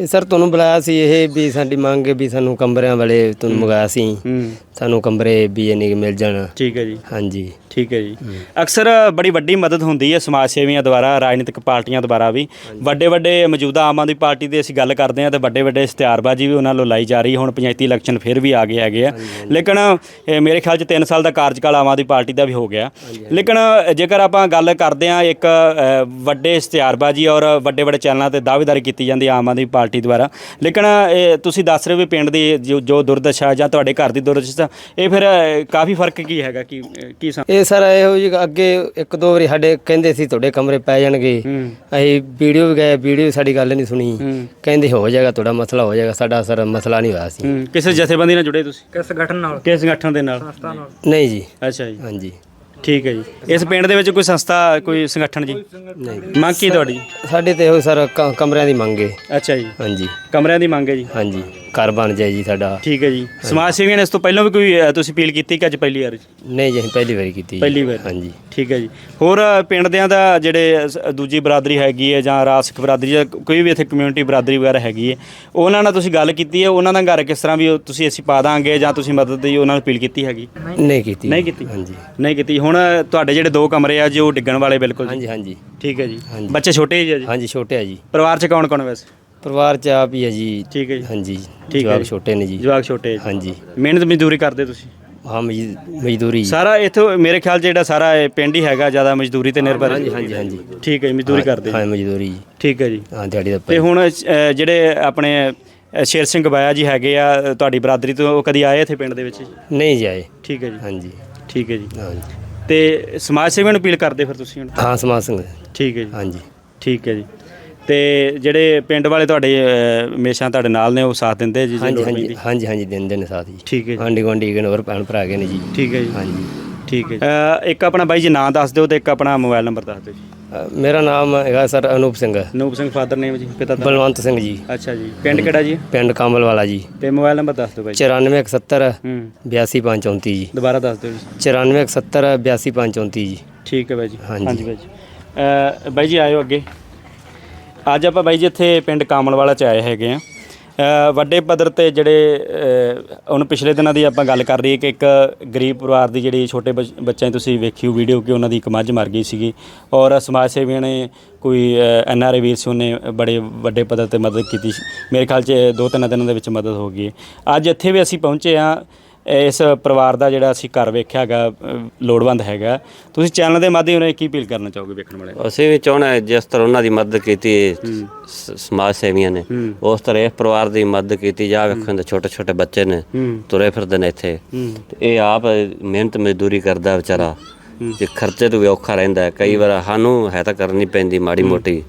ਇਹ ਸਰ ਤੁਹਾਨੂੰ ਬੁਲਾਇਆ ਸੀ ਇਹ ਵੀ ਸਾਡੀ ਮੰਗ ਹੈ ਵੀ ਸਾਨੂੰ ਕਮਰਿਆਂ ਵਾਲੇ ਤੁਹਾਨੂੰ ਮੰਗਾਇਆ ਸੀ। ਹੂੰ। ਸਾਨੂੰ ਕਮਰੇ ਵੀ ਇਹਨੇ ਮਿਲ ਜਾਣ। ਠੀਕ ਹੈ ਜੀ। ਹਾਂਜੀ। ਠੀਕ ਹੈ ਜੀ। ਅਕਸਰ ਬੜੀ ਵੱਡੀ ਮਦਦ ਹੁੰਦੀ ਹੈ ਸਮਾਜ ਸੇਵੀਆਂ ਦੁਆਰਾ ਰਾਜਨੀਤਿਕ ਪਾਰਟੀਆਂ ਦੁਆਰਾ ਵੀ। ਵੱਡੇ ਵੱਡੇ ਮੌਜੂਦਾ ਆਮ ਆਦਮੀ ਪਾਰਟੀ ਦੇ ਅਸੀਂ ਗੱਲ ਕਰਦੇ ਹਾਂ ਤੇ ਵੱਡੇ ਵੱਡੇ ਇਸ਼ਤਿਹਾਰਬਾਜ਼ੀ ਵੀ ਉਹਨਾਂ ਵੱਲੋਂ ਲਾਈ ਜਾ ਰਹੀ। ਹੁਣ ਪੰਚਾਇਤੀ ਇਲੈਕਸ਼ਨ ਫਿਰ ਵੀ ਆ ਗਏ ਹੈਗੇ ਆ। ਲੇਕਿਨ ਇਹ ਮੇਰੇ ਖਿਆਲ 'ਚ 3 ਸਾਲ ਦਾ ਕਾਰਜਕਾਲ ਆਮ ਆਦਮੀ ਪਾਰਟੀ ਦਾ ਵੀ ਹੋ ਗਿਆ। ਲੇਕਿਨ ਜੇਕਰ ਆਪਾਂ ਗੱਲ ਕਰਦੇ ਹਾਂ ਇੱਕ ਅ, ਵੱਡੇ ਇਸ਼ਤਿਹਾਰਬਾਜ਼ੀ ਔਰ ਵੱਡੇ ਵੱਡੇ ਚੈਨਲਾਂ ਤੇ ਦਾਅਵੇਦਾਰੀ ਕੀਤੀ ਜਾਂਦੀ ਹੈ ਆਮ ਆਦਮੀ ਪਾਰਟੀ ਦੁਆਰਾ। ਲੇਕਿਨ ਇਹ ਤੁਸੀਂ ਦੱਸ ਰਹੇ ਹੋ ਵੀ ਪਿੰਡ ਦੀ ਜੋ ਜੋ ਦੁਰਦਸ਼ਾ ਜਾਂ ਤੁਹਾਡੇ ਘਰ ਦੀ ਦੁਰਦਸ਼ਾ ਇਹ ਫਿਰ ਅ, ਕਾਫੀ ਫ਼ਰਕ ਕੀ ਹੈਗਾ? ਕੀ ਕੀ ਸਮ ਇਹ ਸਰ ਇਹੋ ਜੀ ਅੱਗੇ ਇੱਕ ਦੋ ਵਾਰੀ ਸਾਡੇ ਕਹਿੰਦੇ ਸੀ ਤੁਹਾਡੇ ਕਮਰੇ ਪੈ ਜਾਣਗੇ। ਹੂੰ। ਅਸੀਂ ਵੀਡੀਓ ਵੀ ਗਏ ਵੀਡੀਓ ਸਾਡੀ ਗੱਲ ਨਹੀਂ ਸੁਣੀ। ਹੂੰ। ਕਹਿੰਦੇ ਹੋ ਜਾਏਗਾ ਤੁਹਾਡਾ ਮਸਲਾ ਹੋ ਜਾਏਗਾ ਸਾਡਾ ਸਰ ਮਸਲਾ ਨਹੀਂ ਹੋਇਆ ਸੀ। ਹੂੰ। ਕਿਸੇ ਜਥੇਬੰਦੀ ਨਾਲ ਜੁੜੇ ਤੁਸੀਂ? ਕਿਸ ਸੰਗਠਨ ਨਾਲ? ਕਿਸ ਸੰਗਠਨ ਦੇ ਨਾਲ। ਨਹੀਂ ਜੀ। ਅੱਛਾ ਜੀ। ਹਾਂਜੀ। ਠੀਕ ਹੈ ਜੀ। ਇਸ ਪਿੰਡ ਦੇ ਵਿੱਚ ਕੋਈ ਸੰਸਥਾ ਕੋਈ ਸੰਗਠਨ ਜੀ? ਨਹੀਂ। ਮੰਗ ਕੀ ਤੁਹਾਡੀ? ਸਾਡੇ ਤੇ ਇਹੋ ਸਰ ਕ- ਕਮਰਿਆਂ ਦੀ ਮੰਗ ਹੈ ਅੱਛਾ ਜੀ। ਹਾਂਜੀ। ਕਮਰਿਆਂ ਦੀ ਮੰਗ ਹੈ ਜੀ? ਹਾਂਜੀ। ਘਰ ਬਣ ਜਾਏ ਜੀ ਸਾਡਾ। ਠੀਕ ਹੈ ਜੀ। ਸਮਾਜ ਸੇਵੀਆਂ ਨੇ ਇਸ ਤੋਂ ਪਹਿਲਾਂ ਵੀ ਕੋਈ ਅ, ਤੁਸੀਂ ਅਪੀਲ ਕੀਤੀ ਕਿ ਅੱਜ ਪਹਿਲੀ ਵਾਰ? ਜੀ? ਨਹੀਂ ਜੀ ਅਸੀਂ ਪਹਿਲੀ ਵਾਰੀ ਕੀਤੀ ਜੀ। ਪਹਿਲੀ ਵਾਰ। ਹਾਂਜੀ। ਠੀਕ ਹੈ ਜੀ। ਹੋਰ ਅ, ਪਿੰਡ ਦਿਆਂ ਦਾ ਜਿਹੜੇ ਦੂਜੀ ਬਰਾਦਰੀ ਹੈਗੀ ਹੈ ਜਾਂ ਰਾਸਿਕ ਬਰਾਦਰੀ ਜਾਂ ਕੋਈ ਵੀ ਇੱਥੇ ਕਮਿਊਨਿਟੀ ਬਰਾਦਰੀ ਵਗੈਰਾ ਹੈਗੀ ਹੈ ਉਹਨਾਂ ਨਾਲ ਤੁਸੀਂ ਗੱਲ ਕੀਤੀ ਹੈ? ਉਹਨਾਂ ਦਾ ਘਰ ਕਿਸ ਤਰ੍ਹਾਂ ਵੀ ਉਹ ਤੁਸੀਂ ਅਸੀਂ ਪਾ ਦਾਂਗੇ ਜਾਂ ਤੁਸੀਂ ਮਦਦ ਦੀ ਉਹਨਾਂ ਨੂੰ ਅਪੀਲ ਕੀਤੀ ਹੈਗੀ? ਨਹੀਂ ਕੀਤੀ। ਨਹੀਂ ਕੀਤੀ? ਹਾਂਜੀ। ਨਹੀਂ ਕੀਤੀ। ਹੁਣ ਤੁਹਾਡੇ ਜਿਹੜੇ ਦੋ ਕਮਰੇ ਆ ਜੋ ਡਿੱਗਣ ਵਾਲੇ ਬਿਲਕੁਲ ਜੀ। ਹਾਂਜੀ ਹਾਂਜੀ। ਠੀਕ ਹੈ ਜੀ। ਹਾਂਜੀ। ਬੱਚੇ ਛੋਟੇ ਜੀ? ਹਾਂਜੀ ਛੋਟੇ ਆ ਜੀ। ਪਰਿਵਾਰ ਚ ਕੌਣ ਕੌਣ ਵੈਸੇ? ਪਰਿਵਾਰ ਚ ਆਪ ਹੀ ਹੈ ਜੀ। ਠੀਕ ਹੈ ਜੀ। ਹਾਂਜੀ। ਠੀਕ ਹੈ ਜਵਾਕ ਜੀ। ਛੋਟੇ ਨੇ ਜੀ। ਜਵਾਕ ਛੋਟੇ ਜੀ। ਹਾਂਜੀ। ਮਿਹਨਤ ਮਜ਼ਦੂਰੀ ਕਰਦੇ ਤੁਸੀਂ? ਹਾਂ ਮਜ਼ਦ- ਮਜ਼ਦੂਰੀ ਜੀ। ਸਾਰਾ ਇੱਥੋਂ ਮੇਰੇ ਖਿਆਲ 'ਚ ਜਿਹੜਾ ਸਾਰਾ ਇਹ ਪਿੰਡ ਹੀ ਹੈਗਾ ਜ਼ਿਆਦਾ ਮਜ਼ਦੂਰੀ ਤੇ ਨਿਰਭਰ ਹਾਂਜੀ ਹਾਂਜੀ ਹਾਂਜੀ। ਠੀਕ ਹੈ ਜੀ, ਮਜ਼ਦੂਰੀ ਕਰਦੇ। ਹਾਂ। ਮਜ਼ਦੂਰੀ ਜੀ। ਠੀਕ ਹੈ ਜੀ। ਹਾਂ ਦਿਹਾੜੀ ਦਾ ਤੇ ਹੁਣ ਅ, ਜਿਹੜੇ ਆਪਣੇ ਅ, ਸ਼ੇਰ ਸਿੰਘ ਬਾਇਆ ਜੀ ਹੈਗੇ ਆ ਅ, ਤੁਹਾਡੀ ਬਰਾਦਰੀ ਤੋਂ ਉਹ ਕਦੀ ਆਏ ਇੱਥੇ ਪਿੰਡ ਦੇ ਵਿੱਚ ਨਹੀਂ ਜਾਏ ਠੀਕ ਹੈ ਜੀ। ਹਾਂਜੀ। ਠੀਕ ਹੈ ਜੀ। ਹਾਂਜੀ ਤੇ ਸਮਾਜ ਸੇਵੀਆਂ ਨੂੰ ਅਪੀਲ ਕਰਦੇ ਫਿਰ ਤੁਸੀਂ ਹੁਣ? ਹਾਂ ਸਮਾਜ ਸਿੰਘ ਠੀਕ ਹੈ ਜੀ। ਹਾਂਜੀ। ਠੀਕ ਹੈ ਜੀ। ਤੇ ਜਿਹੜੇ ਪਿੰਡ ਵਾਲੇ ਤੁਹਾਡੇ ਹਮੇਸ਼ਾ ਤੁਹਾਡੇ ਨਾਲ ਨੇ ਉਹ ਸਾਥ ਦਿੰਦੇ ਜੀ ਜੇ ਹਾਂਜੀ ਲੋੜ ਹਾਂਜੀ ਪੈਂਦੀ ਹਾਂਜੀ ਹਾਂਜੀ ਦਿੰਦੇ ਨੇ ਸਾਥ ਜੀ। ਠੀਕ ਹੈ ਜੀ। ਆਂਢੀ ਗੁਆਂਢੀ ਗਏ ਨੇ ਹੋਰ ਭੈਣ ਭਰਾ ਗਏ ਨੇ ਜੀ। ਠੀਕ ਹੈ ਜੀ। ਹਾਂਜੀ। ਠੀਕ ਹੈ ਜੀ। ਇੱਕ ਆਪਣਾ ਬਾਈ ਜੀ ਨਾਂ ਦੱਸ ਦਿਓ ਤੇ ਇੱਕ ਆਪਣਾ ਮੋਬਾਈਲ ਨੰਬਰ ਦੱਸ ਦਿਓ ਜੀ। ਅ, ਮੇਰਾ ਨਾਮ ਹੈਗਾ sir Anoop Singh. Noop Singh father name ਜੀ ਪਿਤਾ ਦਾ। ਬਲਵੰਤ ਸਿੰਘ ਜੀ। ਅੱਛਾ ਜੀ। ਪਿੰਡ ਕਿਹੜਾ ਜੀ? ਪਿੰਡ ਕਾਮਲ ਵਾਲਾ ਜੀ। ਤੇ ਮੋਬਾਈਲ ਨੰਬਰ ਦੱਸ ਦਿਓ ਬਾਈ ਜੀ। 9471 ਹੂੰ। 82534 ਜੀ। ਦੁਬਾਰਾ ਦੱਸ ਦਿਓ ਜੀ। 9471 82534 ਜੀ। ਠੀਕ ਹੈ ਬਾਈ ਜੀ। ਹਾਂਜੀ। ਬਾਈ ਜੀ। ਅ, ਬਾਈ ਜੀ ਆਇਓ ਅੱਗੇ। ਅੱਜ ਆਪਾਂ ਬਾਈ ਜੀ ਇੱਥੇ ਪਿੰਡ ਕਾਮਲਵਾਲਾ ਚ ਆਏ ਹੈਗੇ ਆ ਵੱਡੇ ਪੱਧਰ ਤੇ ਜਿਹੜੇ ਅ, ਹੁਣ ਪਿਛਲੇ ਦਿਨਾਂ ਦੀ ਆਪਾਂ ਗੱਲ ਕਰ ਰਹੀ ਹੈ ਕਿ ਇੱਕ ਗਰੀਬ ਪਰਿਵਾਰ ਦੀ ਜਿਹੜੀ ਛੋਟੇ ਬੱਚ- ਬੱਚਿਆਂ ਦੀ ਤੁਸੀਂ ਵੇਖੀ ਹੋ ਵੀਡੀਓ ਕਿ ਉਹਨਾਂ ਦੀ ਇੱਕ ਮੱਝ ਮਰ ਗਈ ਸੀਗੀ ਔਰ ਸਮਾਜ ਸੇਵੀਆਂ ਨੇ ਕੋਈ ਐਨ ਆਰ ਆਈ ਵੀਰ ਸੀ ਉਹਨੇ ਬੜੇ ਵੱਡੇ ਪੱਧਰ ਤੇ ਮਦਦ ਕੀਤੀ ਸੀ। ਮੇਰੇ ਖਿਆਲ 'ਚ ਦੋ ਤਿੰਨ ਦਿਨਾਂ ਦੇ ਵਿੱਚ ਮਦਦ ਹੋ ਗਈ ਹੈ। ਅੱਜ ਇੱਥੇ ਵੀ ਅਸੀਂ ਪਹੁੰਚੇ ਆ ਇਸ ਪਰਿਵਾਰ ਦਾ ਜਿਹੜਾ ਅਸੀਂ ਘਰ ਵੇਖਿਆ ਹੈਗਾ ਲੋੜਵੰਦ ਹੈਗਾ। ਤੁਸੀਂ ਚੈਨਲ ਦੇ ਮਾਧਿਅਮ ਨਾਲ ਕੀ ਅਪੀਲ ਕਰਨਾ ਚਾਹੋਗੇ ਵੇਖਣ ਵਾਲੇ? ਅਸੀਂ ਵੀ ਚਾਹੁੰਦੇ ਹਾਂ ਜਿਸ ਤਰ੍ਹਾਂ ਉਹਨਾਂ ਦੀ ਮਦਦ ਕੀਤੀ ਸ- ਸਮਾਜ ਸੇਵੀਆਂ ਨੇ ਉਸ ਤਰ੍ਹਾਂ ਇਸ ਪਰਿਵਾਰ ਦੀ ਮਦਦ ਕੀਤੀ ਜਾ ਵੇਖਣ ਦੇ ਛੋਟੇ ਛੋਟੇ ਬੱਚੇ ਨੇ ਤੁਰੇ ਫਿਰਦੇ ਨੇ ਇੱਥੇ। ਤੇ ਇਹ ਆਪ ਮਿਹਨਤ ਮਜ਼ਦੂਰੀ ਕਰਦਾ ਵਿਚਾਰਾ। ਤੇ ਖਰਚੇ ਤੋਂ ਵੀ ਔਖਾ ਰਹਿੰਦਾ ਹੈ। ਕਈ ਵਾਰ ਸਾਨੂੰ ਹੈ ਤਾਂ ਕਰਨੀ ਪੈਂਦੀ ਮਾੜੀ ਮੋਟੀ।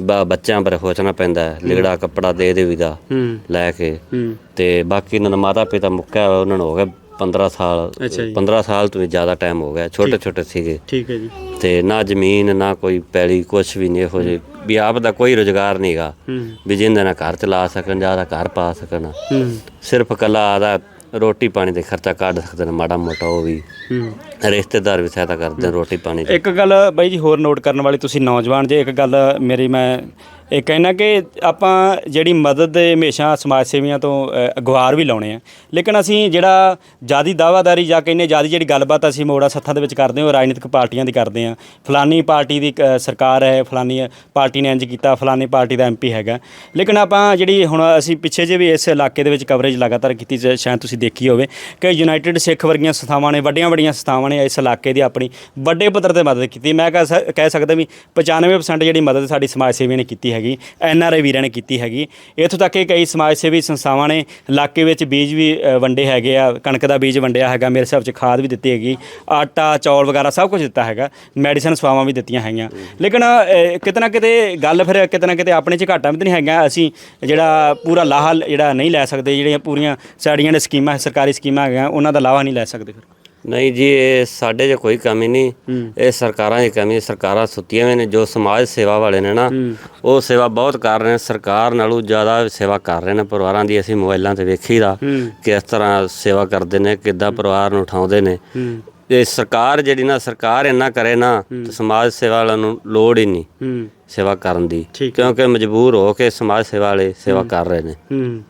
ਬਾ ਬੱਚਿਆਂ ਪਰ ਸੋਚਣਾ ਪੈਂਦਾ ਹੈ। ਲਿਗੜਾ ਕੱਪੜਾ ਦੇ ਦੇ ਦਾ ਹੂੰ। ਲੈ ਕੇ। ਹੂੰ। ਤੇ ਬਾਕੀ ਇਹਨਾਂ ਦਾ ਮਾਤਾ ਪਿਤਾ ਮੁੱਕਿਆ ਹੋਇਆ, ਉਹਨਾਂ ਨੂੰ ਹੋ ਗਿਆ 15 ਸਾਲ ਅੱਛਾ ਜੀ। 15 ਸਾਲ ਤੋਂ ਵੀ ਜ਼ਿਆਦਾ ਟਾਈਮ ਹੋ ਗਿਆ। ਛੋਟੇ ਛੋਟੇ ਸੀਗੇ। ਠੀਕ ਹੈ ਜੀ। ਤੇ ਨਾ ਜ਼ਮੀਨ ਨਾ ਕੋਈ ਪੈਲੀ ਕੁਛ ਵੀ ਨਹੀਂ ਇਹੋ ਜਿਹੇ। ਵੀ ਆਪ ਦਾ ਕੋਈ ਰੋਜ਼ਗਾਰ ਨਹੀਂਗਾ ਹੂੰ। ਵੀ ਜਿੰਦੇ ਨਾਲ ਘਰ ਚਲਾ ਸਕਣ ਜ਼ਿਆਦਾ ਘਰ ਪਾ ਸਕਣ। ਹੂੰ। ਸਿਰਫ ਕੱਲਾ ਆਦਾ ਰੋਟੀ ਪਾਣੀ ਦੇ ਖਰਚਾ ਕੱਢ ਸਕਦੇ ਨੇ ਮਾੜਾ ਮੋਟਾ ਉਹ ਵੀ। ਰਿਸ਼ਤੇਦਾਰ ਵੀ ਸਹਾਇਤਾ ਕਰਦੇ ਨੇ ਰੋਟੀ ਪਾਣੀ ਦੀ। ਇੱਕ ਗੱਲ ਬਾਈ ਜੀ ਹੋਰ ਨੋਟ ਕਰਨ ਵਾਲੀ ਤੁਸੀਂ ਨੌਜਵਾਨ ਜੇ ਇੱਕ ਗੱਲ ਮੇਰੀ ਮੈਂ ਇਹ ਕਹਿਣਾ ਕਿ ਆਪਾਂ ਜਿਹੜੀ ਮਦਦ ਦੇ ਹਮੇਸ਼ਾ ਸਮਾਜ ਸੇਵੀਆਂ ਤੋਂ ਅ, ਗੁਹਾਰ ਵੀ ਲਾਉਣੇ ਆ। ਲੇਕਿਨ ਅਸੀਂ ਜਿਹੜਾ ਜਿਆਦੀ ਦਾਅਵਾਦਾਰੀ ਜਾਂ ਕਹਿੰਨੇ ਜਿਆਦੀ ਜਿਹੜੀ ਗੱਲਬਾਤ ਅਸੀਂ ਮੋੜਾ ਸੱਥਾਂ ਦੇ ਵਿੱਚ ਕਰਦੇ ਹਾਂ ਉਹ ਰਾਜਨੀਤਿਕ ਪਾਰਟੀਆਂ ਦੀ ਕਰਦੇ ਆ ਫਲਾਨੀ ਪਾਰਟੀ ਦੀ ਅ, ਸਰਕਾਰ ਹੈ ਫਲਾਨੀ ਪਾਰਟੀ ਨੇ ਇੰਜ ਕੀਤਾ ਫਲਾਨੀ ਪਾਰਟੀ ਦਾ ਐਮਪੀ ਹੈਗਾ। ਲੇਕਿਨ ਆਪਾਂ ਜਿਹੜੀ ਹੁਣ ਅਸੀਂ ਪਿੱਛੇ ਜੇ ਵੀ ਇਸ ਇਲਾਕੇ ਦੇ ਵਿੱਚ ਕਵਰੇਜ ਲਗਾਤਾਰ ਕੀਤੀ ਜ- ਸ਼ਾਇਦ ਤੁਸੀਂ ਦੇਖੀ ਹੋਵੇ ਕਿ ਯੂਨਾਈਟਿਡ ਸਿੱਖ ਵਰਗੀਆਂ ਸੰਸਥਾਵਾਂ ਨੇ ਵੱਡੀਆਂ ਵੱਡੀਆਂ ਸੰਸਥਾਵਾਂ ਨੇ ਇਸ ਇਲਾਕੇ ਦੀ ਆਪਣੀ ਵੱਡੇ ਪੱਧਰ ਤੇ ਮਦਦ ਕੀਤੀ। ਮੈਂ ਕਹਿ ਸਕ- ਕਹਿ ਸਕਦਾ ਵੀ 95% ਜਿਹੜੀ ਮਦਦ ਸਾਡੀ ਸਮਾਜ ਸੇਵੀਆਂ ਨੇ ਕੀਤੀ ਹੈਗੀ। ਐਨ ਆਰ ਆਈ ਵੀਰਾਂ ਨੇ ਕੀਤੀ ਹੈਗੀ। ਇੱਥੋਂ ਤੱਕ ਕਿ ਕਈ ਸਮਾਜ ਸੇਵੀ ਸੰਸਥਾਵਾਂ ਨੇ ਇਲਾਕੇ ਵਿੱਚ ਬੀਜ ਵੀ ਅ, ਵੰਡੇ ਹੈਗੇ ਆ ਕਣਕ ਦਾ ਬੀਜ ਵੰਡਿਆ ਹੈਗਾ ਮੇਰੇ ਹਿਸਾਬ 'ਚ ਖਾਦ ਵੀ ਦਿੱਤੀ ਹੈਗੀ ਆਟਾ ਚੌਲ ਵਗੈਰਾ ਸਭ ਕੁਝ ਦਿੱਤਾ ਹੈਗਾ ਮੈਡੀਸਨ ਸਵਾਵਾਂ ਵੀ ਦਿੱਤੀਆਂ ਹੈਗੀਆਂ। ਲੇਕਿਨ ਅ, ਕਿਤੇ ਨਾ ਕਿਤੇ ਗੱਲ ਫਿਰ ਕਿਤੇ ਨਾ ਕਿਤੇ ਆਪਣੇ 'ਚ ਘਾਟਾ ਵੀ ਤਾਂ ਨਹੀਂ ਹੈਗੀਆਂ ਅਸੀਂ ਜਿਹੜਾ ਪੂਰਾ ਲਾਹਾ ਜਿਹੜਾ ਨਹੀਂ ਲੈ ਸਕਦੇ ਜਿਹੜੀਆਂ ਪੂਰੀਆਂ ਸਾਡੀਆਂ ਨੇ ਸਕੀਮਾਂ ਸਰਕਾਰੀ ਸਕੀਮਾਂ ਹੈਗੀਆਂ ਉਹਨਾਂ ਦਾ ਲਾਹਾ ਨਹੀਂ ਲੈ ਸਕਦੇ ਫਿਰ। ਨਹੀਂ ਜੀ ਇਹ ਸਾਡੇ 'ਚ ਕੋਈ ਕਮੀ ਨਹੀਂ। ਇਹ ਸਰਕਾਰਾਂ ਦੀ ਕਮੀ ਹੈ। ਸਰਕਾਰਾਂ ਸੁੱਤੀਆਂ ਹੋਈਆਂ ਨੇ ਜੋ ਸਮਾਜ ਸੇਵਾ ਵਾਲੇ ਨੇ ਨਾ ਉਹ ਸੇਵਾ ਬਹੁਤ ਕਰ ਰਹੇ ਨੇ। ਸਰਕਾਰ ਨਾਲੋਂ ਜ਼ਿਆਦਾ ਸੇਵਾ ਕਰ ਰਹੇ ਨੇ ਪਰਿਵਾਰਾਂ ਦੀ ਅਸੀਂ ਮੋਬਾਈਲਾਂ ਤੇ ਵੇਖੀਦਾ ਕਿਸ ਤਰ੍ਹਾਂ ਸੇਵਾ ਕਰਦੇ ਨੇ ਕਿੱਦਾਂ ਪਰਿਵਾਰ ਨੂੰ ਉਠਾਉਂਦੇ ਨੇ। ਇਹ ਸਰਕਾਰ ਜਿਹੜੀ ਨਾ ਸਰਕਾਰ ਇੰਨਾ ਕਰੇ ਨਾ ਤੇ ਸਮਾਜ ਸੇਵਾ ਵਾਲਿਆਂ ਨੂੰ ਲੋੜ ਹੀ ਨਹੀਂ ਹੂੰ। ਸੇਵਾ ਕਰਨ ਦੀ। ਠੀਕ ਕਿਉਂਕਿ ਮਜਬੂਰ ਹੋ ਕੇ ਸਮਾਜ ਸੇਵਾ ਵਾਲੇ ਸੇਵਾ ਕਰ ਰਹੇ ਨੇ। ਹੂੰ।